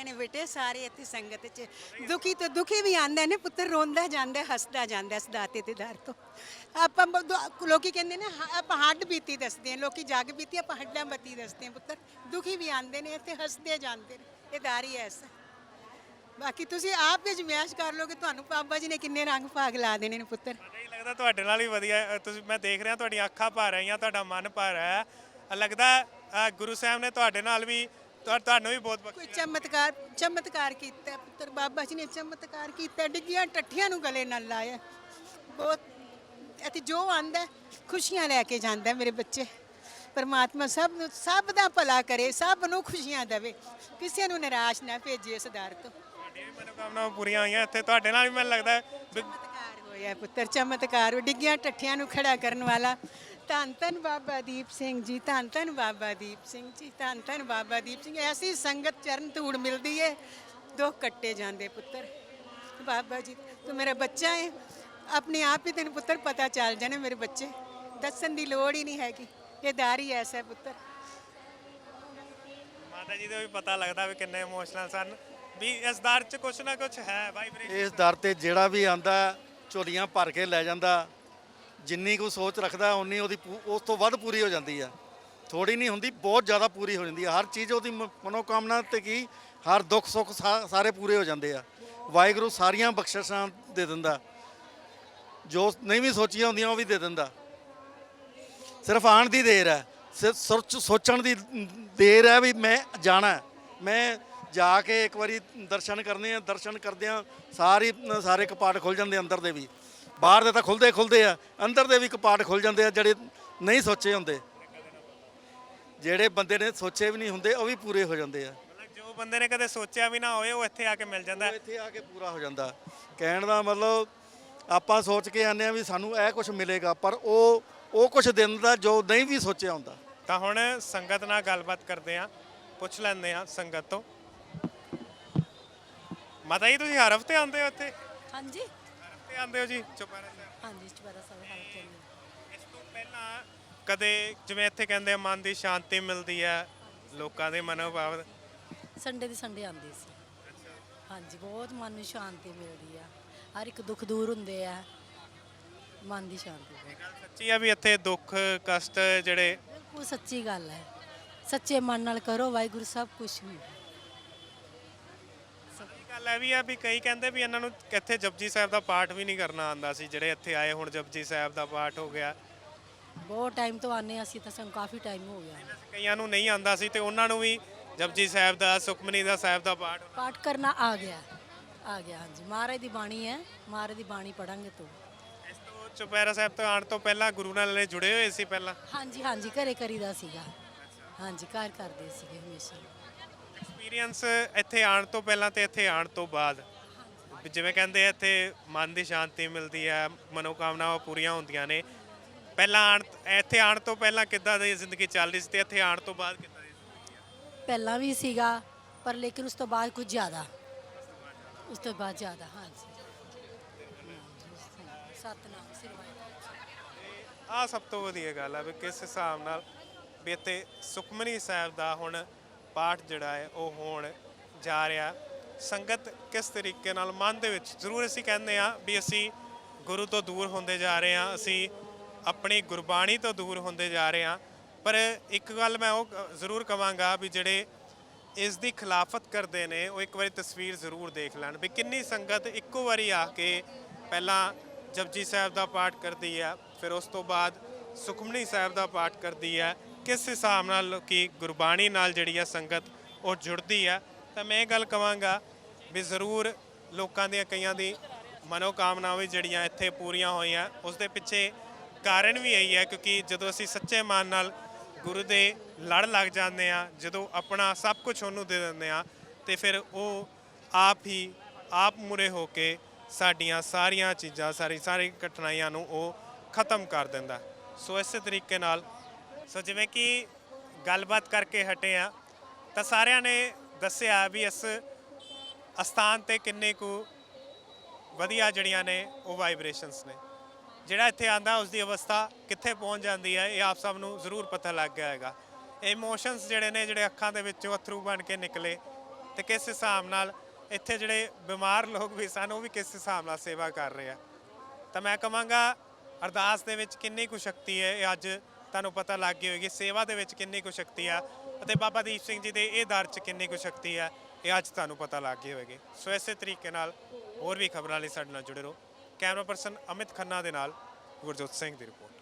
ਝੋਲੀਆਂ ਨੇ ਬੇਟੇ ਸਾਰੇ ਇੱਥੇ ਸੰਗਤ 'ਚ। ਦੁਖੀ ਤੋਂ ਦੁਖੀ ਵੀ ਆਂਦਾ ਨੇ ਪੁੱਤਰ ਰੋਂਦਾ ਜਾਂਦਾ ਹੱਸਦਾ ਜਾਂਦਾ ਇਸ ਦਾਤੇ ਦੇ ਦਰ ਤੋਂ। ਆਪਾਂ ਬ- ਦੁਆ- ਲੋਕੀ ਕਹਿੰਦੇ ਨੇ ਹ- ਆਪਾਂ ਹੱਡ ਬੀਤੀ ਦੱਸਦੇ ਹਾਂ ਲੋਕੀ ਜੱਗ ਬੀਤੀ ਆਪਾਂ ਹੱਡਾਂ ਬੱਤੀ ਦੱਸਦੇ ਹਾਂ ਪੁੱਤਰ। ਦੁਖੀ ਵੀ ਆਂਦੇ ਨੇ ਇੱਥੇ ਹੱਸਦੇ ਜਾਂਦੇ ਨੇ ਇਹ ਦਾਰੀ ਐਸਾ ਬਾਕੀ ਤੁਸੀਂ ਆਪ ਵੀ ਜਮੈਸ਼ ਕਰ ਲੋਗੇ ਤੁਹਾਨੂੰ ਬਾਬਾ ਜੀ ਨੇ ਕਿੰਨੇ ਰੰਗ ਭਾਗ ਲਾ ਦੇਣੇ ਨੇ ਪੁੱਤਰ। ਨਹੀਂ ਲੱਗਦਾ ਤੁਹਾਡੇ ਨਾਲ ਹੀ ਵਧੀਆ ਹੈ। ਤੁਸੀਂ ਮੈਂ ਦੇਖ ਰਿਹਾ ਤੁਹਾਡੀਆਂ ਅੱਖਾਂ ਭਰ ਰਹੀਆਂ ਤੁਹਾਡਾ ਮਨ ਭਰ ਰਿਹਾ ਹੈ। ਅ, ਲੱਗਦਾ ਅ, ਗੁਰੂ ਸਾਹਿਬ ਨੇ ਤੁਹਾਡੇ ਨਾਲ ਵੀ ਤੁਹਾ- ਤੁਹਾਨੂੰ ਵੀ ਬਹੁਤ ਕੋਈ ਚਮਤਕਾਰ ਚਮਤਕਾਰ ਕੀਤਾ ਹੈ ਪੁੱਤਰ ਬਾਬਾ ਜੀ ਨੇ ਚਮਤਕਾਰ ਕੀਤਾ ਡਿੱਗੀਆਂ ਟੱਠੀਆਂ ਨੂੰ ਗਲੇ ਨਾਲ ਲਾਇਆ। ਬਹੁਤ ਅਤੇ ਜੋ ਆਂਦਾ ਖੁਸ਼ੀਆਂ ਲੈ ਕੇ ਜਾਂਦਾ ਹੈ ਮੇਰੇ ਬੱਚੇ। ਪਰਮਾਤਮਾ ਸਭ ਨੂੰ ਸਭ ਦਾ ਭਲਾ ਕਰੇ ਸਭ ਨੂੰ ਖੁਸ਼ੀਆਂ ਦੇਵੇ। ਕਿਸੇ ਨੂੰ ਨਿਰਾਸ਼ ਨਾ ਭੇਜੇ ਇਸ ਦਰ ਤੋਂ। ਤੁਹਾਡੀਆਂ ਵੀ ਮਨੋਕਾਮਨਾਵਾਂ ਪੂਰੀਆਂ ਹੋਈਆਂ ਇੱਥੇ ਤੁਹਾਡੇ ਨਾਲ ਵੀ ਮੈਨੂੰ ਲੱਗਦਾ ਹੈ ਵੀ ਚਮਤਕਾਰ ਹੋਇਆ ਪੁੱਤਰ ਚਮਤਕਾਰ। ਡਿੱਗੀਆਂ ਟੱਠੀਆਂ ਨੂੰ ਖੜਾ ਕਰਨ ਵਾਲਾ। ਧੰਨ ਧੰਨ ਬਾਬਾ ਦੀਪ ਸਿੰਘ ਜੀ ਧੰਨ ਧੰਨ ਬਾਬਾ ਦੀਪ ਸਿੰਘ ਜੀ ਧੰਨ ਧੰਨ ਬਾਬਾ ਦੀਪ ਸਿੰਘ। ਐਸੀ ਸੰਗਤ ਚਰਨ ਧੂੜ ਮਿਲਦੀ ਏ ਦੁੱਖ ਕੱਟੇ ਜਾਂਦੇ ਪੁੱਤਰ। ਬਾਬਾ ਜੀ ਤੂੰ ਮੇਰਾ ਬੱਚਾ ਹੈ ਆਪਣੇ ਆਪ ਹੀ ਤੈਨੂੰ ਪੁੱਤਰ ਪਤਾ ਚੱਲ ਜਾਣਾ ਮੇਰੇ ਬੱਚੇ। ਦੱਸਣ ਦੀ ਲੋੜ ਹੀ ਨਹੀਂ ਹੈਗੀ ਇਹ ਦਾਰੀ ਐਸਾ ਹੈ ਪੁੱਤਰ। ਮਾਤਾ ਜੀ ਦਾ ਵੀ ਪਤਾ ਲੱਗਦਾ ਵੀ ਕਿੰਨੇ ਇਮੋਸ਼ਨਲ ਸਨ। ਵੀ ਇਸ ਦਰ 'ਚ ਕੁਛ ਨਾ ਕੁਛ ਹੈ ਵਾਈਬ੍ਰੇਸ਼ਨ ਇਸ ਦਰ ਤੇ ਜਿਹੜਾ ਵੀ ਆਂਦਾ ਝੋਲੀਆਂ ਭਰ ਕੇ ਲੈ ਜਾਂਦਾ ਜਿੰਨੀ ਕੋ ਸੋਚ ਰੱਖਦਾ, ਉਨੀ ਉਹਦੀ ਪੂ- ਉਸ ਤੋਂ ਵੱਧ ਪੂਰੀ ਹੋ ਜਾਂਦੀ ਆ। ਥੋੜੀ ਨਹੀਂ ਹੁੰਦੀ, ਬਹੁਤ ਜ਼ਿਆਦਾ ਪੂਰੀ ਹੋ ਜਾਂਦੀ ਆ। ਹਰ ਚੀਜ਼ ਉਹਦੀ ਮ- ਮਨੋਕਾਮਨਾ ਤੇ ਕੀ, ਹਰ ਦੁੱਖ ਸੁੱਖ ਸਾ- ਸਾਰੇ ਪੂਰੇ ਹੋ ਜਾਂਦੇ ਆ। ਵਾਹਿਗੁਰੂ ਸਾਰੀਆਂ ਬਖਸ਼ਿਸ਼ਾਂ ਦੇ ਦਿੰਦਾ। ਜੋ ਨਹੀਂ ਵੀ ਸੋਚੀਆਂ ਹੁੰਦੀਆਂ, ਉਹ ਵੀ ਦੇ ਦਿੰਦਾ। ਸਿਰਫ ਆਣ ਦੀ ਦੇਰ ਹੈ ਸਿਰਫ ਸੋਚ- ਸੋਚਣ ਦੀ ਦੇਰ ਹੈ ਵੀ ਮੈਂ ਜਾਣਾ। ਹੈ। ਮੈਂ ਜਾ ਕੇ ਇੱਕ ਵਾਰੀ ਦਰਸ਼ਨ ਕਰਨੇ ਆ, ਦਰਸ਼ਨ ਕਰਦਿਆਂ ਸਾਰੀ, ਸਾਰੇ ਕਪਾਟ ਖੁੱਲ ਜਾਂਦੇ ਅੰਦਰ ਦੇ ਵੀ। ਬਾਹਰ ਦੇ ਤਾਂ ਖੁੱਲਦੇ ਖੁੱਲਦੇ ਆ ਅੰਦਰ ਦੇ ਵੀ ਕਪਾਟ ਖੁੱਲ ਜਾਂਦੇ ਆ ਜਿਹੜੇ ਨਹੀਂ ਸੋਚੇ ਹੁੰਦੇ। ਜਿਹੜੇ ਬੰਦੇ ਨੇ ਸੋਚੇ ਵੀ ਨਹੀਂ ਹੁੰਦੇ ਉਹ ਵੀ ਪੂਰੇ ਹੋ ਜਾਂਦੇ ਆ। ਮਤਲਬ ਜੋ ਬੰਦੇ ਨੇ ਕਦੇ ਸੋਚਿਆ ਵੀ ਨਾ ਹੋਵੇ ਉਹ ਇੱਥੇ ਆ ਕੇ ਮਿਲ ਜਾਂਦਾ। ਉਹ ਇੱਥੇ ਆ ਕੇ ਪੂਰਾ ਹੋ ਜਾਂਦਾ। ਕਹਿਣ ਦਾ ਮਤਲਬ ਆਪਾਂ ਸੋਚ ਕੇ ਆਨੇ ਆ ਵੀ ਸਾਨੂੰ ਇਹ ਕੁਝ ਮਿਲੇਗਾ ਪਰ ਉਹ ਉਹ ਕੁਝ ਦਿੰਦਾ ਜੋ ਨਹੀਂ ਵੀ ਸੋਚਿਆ ਹੁੰਦਾ। ਤਾਂ ਹੁਣ ਸੰਗਤ ਨਾਲ ਗੱਲਬਾਤ ਕਰਦੇ ਆ ਪੁੱਛ ਲੈਂਦੇ ਆ ਸੰਗਤ ਤੋਂ। ਮਾਤਾ ਜੀ ਤੁਸੀਂ ਹਰ ਹਫ਼ਤੇ ਆਉਂਦੇ ਹੋ ਇੱਥੇ? ਹਾਂਜੀ। ਹਫ਼ਤੇ ਆਉਂਦੇ ਹੋ ਜੀ? ਚੁਪਾਰਾ ਸਾਹਿਬ। ਹਾਂਜੀ ਚੁਪਾਰਾ ਸਾਹਿਬ ਹਾਲ ਕੇ ਇਸ ਤੋਂ ਪਹਿਲਾਂ ਕਦੇ ਜਿਵੇਂ ਇੱਥੇ ਕਹਿੰਦੇ ਆ ਮਨ ਦੀ ਸ਼ਾਂਤੀ ਮਿਲਦੀ ਹੈ ਲੋਕਾਂ ਦੇ ਮਨੋਭਾਵ ਸੰਡੇ ਦੀ ਸੰਡੇ ਆਉਂਦੀ ਸੀ। ਹਾਂਜੀ ਬਹੁਤ ਮਨ ਨੂੰ ਸ਼ਾਂਤੀ ਮਿਲਦੀ ਆ। ਹਰ ਇੱਕ ਦੁੱਖ ਦੂਰ ਹੁੰਦੇ ਆ। ਮਨ ਦੀ ਸ਼ਾਂਤੀ ਬਹੁਤ। ਗੱਲ ਸੱਚੀ ਆ ਵੀ ਇੱਥੇ ਦੁੱਖ ਕਸ਼ਟ ਜਿਹੜੇ ਬਿਲਕੁਲ ਸੱਚੀ ਗੱਲ ਹੈ। ਸੱਚੇ ਮਨ ਨਾਲ ਕਰੋ ਵਾਹਿਗੁਰੂ ਸਭ ਕੁਝ ਹੁੰਦਾ ਗੱਲ ਇਹ ਵੀ ਆ ਵੀ ਕਈ ਕਹਿੰਦੇ ਵੀ ਇਹਨਾਂ ਨੂੰ ਇੱਥੇ ਜਪਜੀ ਸਾਹਿਬ ਦਾ ਪਾਠ ਵੀ ਨਹੀਂ ਕਰਨਾ ਆਉਂਦਾ ਸੀ ਜਿਹੜੇ ਇੱਥੇ ਆਏ ਹੁਣ ਜਪਜੀ ਸਾਹਿਬ ਦਾ ਪਾਠ ਹੋ ਗਿਆ। ਬਹੁਤ ਟਾਈਮ ਤੋਂ ਆਨੇ ਅਸੀਂ ਤਾਂ ਸਾਨੂੰ ਕਾਫੀ ਟਾਈਮ ਹੋ ਗਿਆ। ਕਈਆਂ ਨੂੰ ਨਹੀਂ ਆਉਂਦਾ ਸੀ ਤੇ ਉਹਨਾਂ ਨੂੰ ਵੀ ਜਪਜੀ ਸਾਹਿਬ ਦਾ ਸੁਖਮਨੀ ਦਾ ਸਾਹਿਬ ਦਾ ਪਾਠ ਪਾਠ ਕਰਨਾ ਆ ਗਿਆ ਆ ਗਿਆ ਹਾਂਜੀ। ਮਹਾਰਾਜ ਦੀ ਬਾਣੀ ਹੈ ਮਹਾਰਾਜ ਦੀ ਬਾਣੀ ਪੜਾਂਗੇ ਤੋਂ। ਇਸ ਤੋਂ ਚੁਪਹਿਰਾ ਸਾਹਿਬ ਤੋਂ ਆਉਣ ਤੋਂ ਪਹਿਲਾਂ ਗੁਰੂ ਨਾਲ ਜੁੜੇ ਹੋਏ ਸੀ ਪਹਿਲਾਂ? ਹਾਂਜੀ ਹਾਂਜੀ ਘਰੇ ਕਰੀਦਾ ਸੀਗਾ। ਹਾਂਜੀ ਘਰ ਕਰਦੇ ਸੀਗੇ ਹਮੇਸ਼ਾ। ਐਕਸਪੀਰੀਅੰਸ ਇੱਥੇ ਆਉਣ ਤੋਂ ਪਹਿਲਾਂ ਤੇ ਇੱਥੇ ਆਉਣ ਤੋਂ ਬਾਅਦ। ਜਿਵੇਂ ਕਹਿੰਦੇ ਆ ਇੱਥੇ ਮਨ ਦੀ ਸ਼ਾਂਤੀ ਮਿਲਦੀ ਹੈ ਮਨੋਕਾਮਨਾਵਾਂ ਪੂਰੀਆਂ ਹੁੰਦੀਆਂ ਨੇ। ਪਹਿਲਾਂ ਆਣ ਇੱਥੇ ਆਉਣ ਤੋਂ ਪਹਿਲਾਂ ਕਿੱਦਾਂ ਦੀ ਜ਼ਿੰਦਗੀ ਚੱਲ ਰਹੀ ਸੀ ਤੇ ਇੱਥੇ ਆਉਣ ਤੋਂ ਬਾਅਦ ਕਿੱਦਾਂ ਦੀ ਪਹਿਲਾਂ ਵੀ ਸੀਗਾ ਪਰ ਲੇਕਿਨ ਉਸ ਤੋਂ ਬਾਅਦ ਕੁਝ ਜ਼ਿਆਦਾ। ਉਸ ਤੋਂ ਬਾਅਦ ਜ਼ਿਆਦਾ ਹਾਂਜੀ। ਸਤਨਾਮ ਸ੍ਰੀ ਵਾਹਿਗੁਰੂ ਆ ਸਭ ਤੋਂ ਵਧੀਆ ਗੱਲ ਹੈ ਵੀ ਕਿਸ ਹਿਸਾਬ ਨਾਲ ਵੀ ਇੱਥੇ ਸੁਖਮਨੀ ਸਾਹਿਬ ਦਾ ਹੁਣ ਪਾਠ ਜਿਹੜਾ ਹੈ, ਉਹ ਹੋਣ ਜਾ ਰਿਹਾ। ਸੰਗਤ ਕਿਸ ਤਰੀਕੇ ਨਾਲ ਮਨ ਦੇ ਵਿੱਚ, ਜ਼ਰੂਰ ਅਸੀਂ ਕਹਿੰਦੇ ਆ ਵੀ ਅਸੀਂ ਗੁਰੂ ਤੋਂ ਦੂਰ ਹੁੰਦੇ ਜਾ ਰਹੇ ਹਾਂ, ਅਸੀਂ ਆਪਣੀ ਗੁਰਬਾਣੀ ਤੋਂ ਦੂਰ ਹੁੰਦੇ ਜਾ ਰਹੇ ਹਾਂ। ਪਰ ਇੱਕ ਗੱਲ ਮੈਂ ਉਹ ਜ਼ਰੂਰ ਕਵਾਂਗਾ ਵੀ ਜਿਹੜੇ ਇਸ ਦੀ ਖਿਲਾਫਤ ਕਰਦੇ ਨੇ, ਉਹ ਇੱਕ ਵਾਰੀ ਤਸਵੀਰ ਜ਼ਰੂਰ ਦੇਖ ਲੈਣ ਵੀ ਕਿੰਨੀ ਸੰਗਤ ਇੱਕੋ ਵਾਰੀ ਆ ਕੇ ਪਹਿਲਾਂ ਜਪਜੀ ਸਾਹਿਬ ਦਾ ਪਾਠ ਕਰਦੀ ਹੈ, ਫਿਰ ਉਸ ਤੋਂ ਬਾਅਦ ਸੁਖਮਨੀ ਸਾਹਿਬ ਦਾ ਪਾਠ ਕਰਦੀ ਹੈ। ਕਿਸ ਹਿਸਾਬ ਨਾਲ ਲੋਕੀ ਗੁਰਬਾਣੀ ਨਾਲ ਜਿਹੜੀ ਆ ਸੰਗਤ ਉਹ ਜੁੜਦੀ ਹੈ ਤਾਂ ਮੈਂ ਇਹ ਗੱਲ ਕਵਾਂਗਾ ਵੀ ਜ਼ਰੂਰ ਲੋਕਾਂ ਦੀਆਂ ਕਈਆਂ ਦੀ ਮਨੋਕਾਮਨਾਵਾਂ ਜਿਹੜੀਆਂ ਇੱਥੇ ਪੂਰੀਆਂ ਹੋਈਆਂ, ਉਸ ਦੇ ਪਿੱਛੇ ਕਾਰਨ ਵੀ ਇਹੀ ਹੈ ਕਿਉਂਕਿ ਜਦੋਂ ਅਸੀਂ ਸੱਚੇ ਮਨ ਨਾਲ ਗੁਰੂ ਦੇ ਲੜ ਲੱਗ ਜਾਂਦੇ ਆ, ਜਦੋਂ ਆਪਣਾ ਸਭ ਕੁਝ ਉਹਨੂੰ ਦੇ ਦਿੰਦੇ ਆ, ਤੇ ਫਿਰ ਉਹ ਆਪ ਹੀ ਆਪ ਮੁਰੇ ਹੋ ਕੇ ਸਾਡੀਆਂ ਸਾਰੀਆਂ ਚੀਜ਼ਾਂ, ਸਾਰੀ ਸਾਰੀ ਕਠਿਨਾਈਆਂ ਨੂੰ ਉਹ ਖਤਮ ਕਰ ਦਿੰਦਾ। ਸੋ ਇਸੇ ਤਰੀਕੇ ਨਾਲ ਸੋ ਜਿਵੇਂ ਕਿ ਗੱਲਬਾਤ ਕਰਕੇ ਹਟੇ ਆ ਤਾਂ ਸਾਰਿਆਂ ਨੇ ਦੱਸਿਆ ਵੀ ਇਸ ਅਸਥਾਨ ਤੇ ਕਿੰਨੇ ਕੁ ਵਧੀਆ ਜਿਹੜੀਆਂ ਨੇ, ਉਹ ਵਾਈਬ੍ਰੇਸ਼ਨਸ ਨੇ। ਜਿਹੜਾ ਇੱਥੇ ਆਂਦਾ ਉਸ ਦੀ ਅਵਸਥਾ ਕਿੱਥੇ ਪਹੁੰਚ ਜਾਂਦੀ ਹੈ, ਇਹ ਆਪ ਸਭ ਨੂੰ ਜ਼ਰੂਰ ਪਤਾ ਲੱਗ ਗਿਆ ਹੈਗਾ। ਇਮੋਸ਼ਨਸ ਜਿਹੜੇ ਨੇ, ਜਿਹੜੇ ਅੱਖਾਂ ਦੇ ਵਿੱਚੋਂ ਅਥਰੂ ਬਣ ਕੇ ਨਿਕਲੇ ਤੇ ਕਿਸ ਹਿਸਾਬ ਨਾਲ ਇੱਥੇ ਜਿਹੜੇ ਬਿਮਾਰ ਲੋਕ ਵੀ ਸਨ, ਉਹ ਵੀ ਕਿਸ ਹਿਸਾਬ ਨਾਲ ਸੇਵਾ ਕਰ ਰਹੇ ਆ। ਤਾਂ ਮੈਂ ਕਹਾਂਗਾ, ਅਰਦਾਸ ਦੇ ਵਿੱਚ ਕਿੰਨੀ ਕੁ ਸ਼ਕਤੀ ਹੈ, ਇਹ ਅੱਜ ਤੁਹਾਨੂੰ ਪਤਾ ਲੱਗ ਗਈ ਹੋਏਗੀ। ਸੇਵਾ ਦੇ ਵਿੱਚ ਕਿੰਨੀ ਕੁ ਸ਼ਕਤੀ ਆ ਅਤੇ ਬਾਬਾ ਦੀਪ ਸਿੰਘ ਜੀ ਦੇ ਇਹ ਦਰ 'ਚ ਕਿੰਨੀ ਕੁ ਸ਼ਕਤੀ ਆ, ਇਹ ਅੱਜ ਤੁਹਾਨੂੰ ਪਤਾ ਲੱਗ ਗਈ ਹੋਏਗੀ। ਸੋ ਇਸੇ ਤਰੀਕੇ ਨਾਲ ਹੋਰ ਵੀ ਖਬਰਾਂ ਲਈ ਸਾਡੇ ਨਾਲ ਜੁੜੇ ਰਹੋ। ਕੈਮਰਾ ਪਰਸਨ ਅਮਿਤ ਖੰਨਾ ਦੇ ਨਾਲ ਗੁਰਜੋਤ ਸਿੰਘ ਦੀ ਰਿਪੋਰਟ।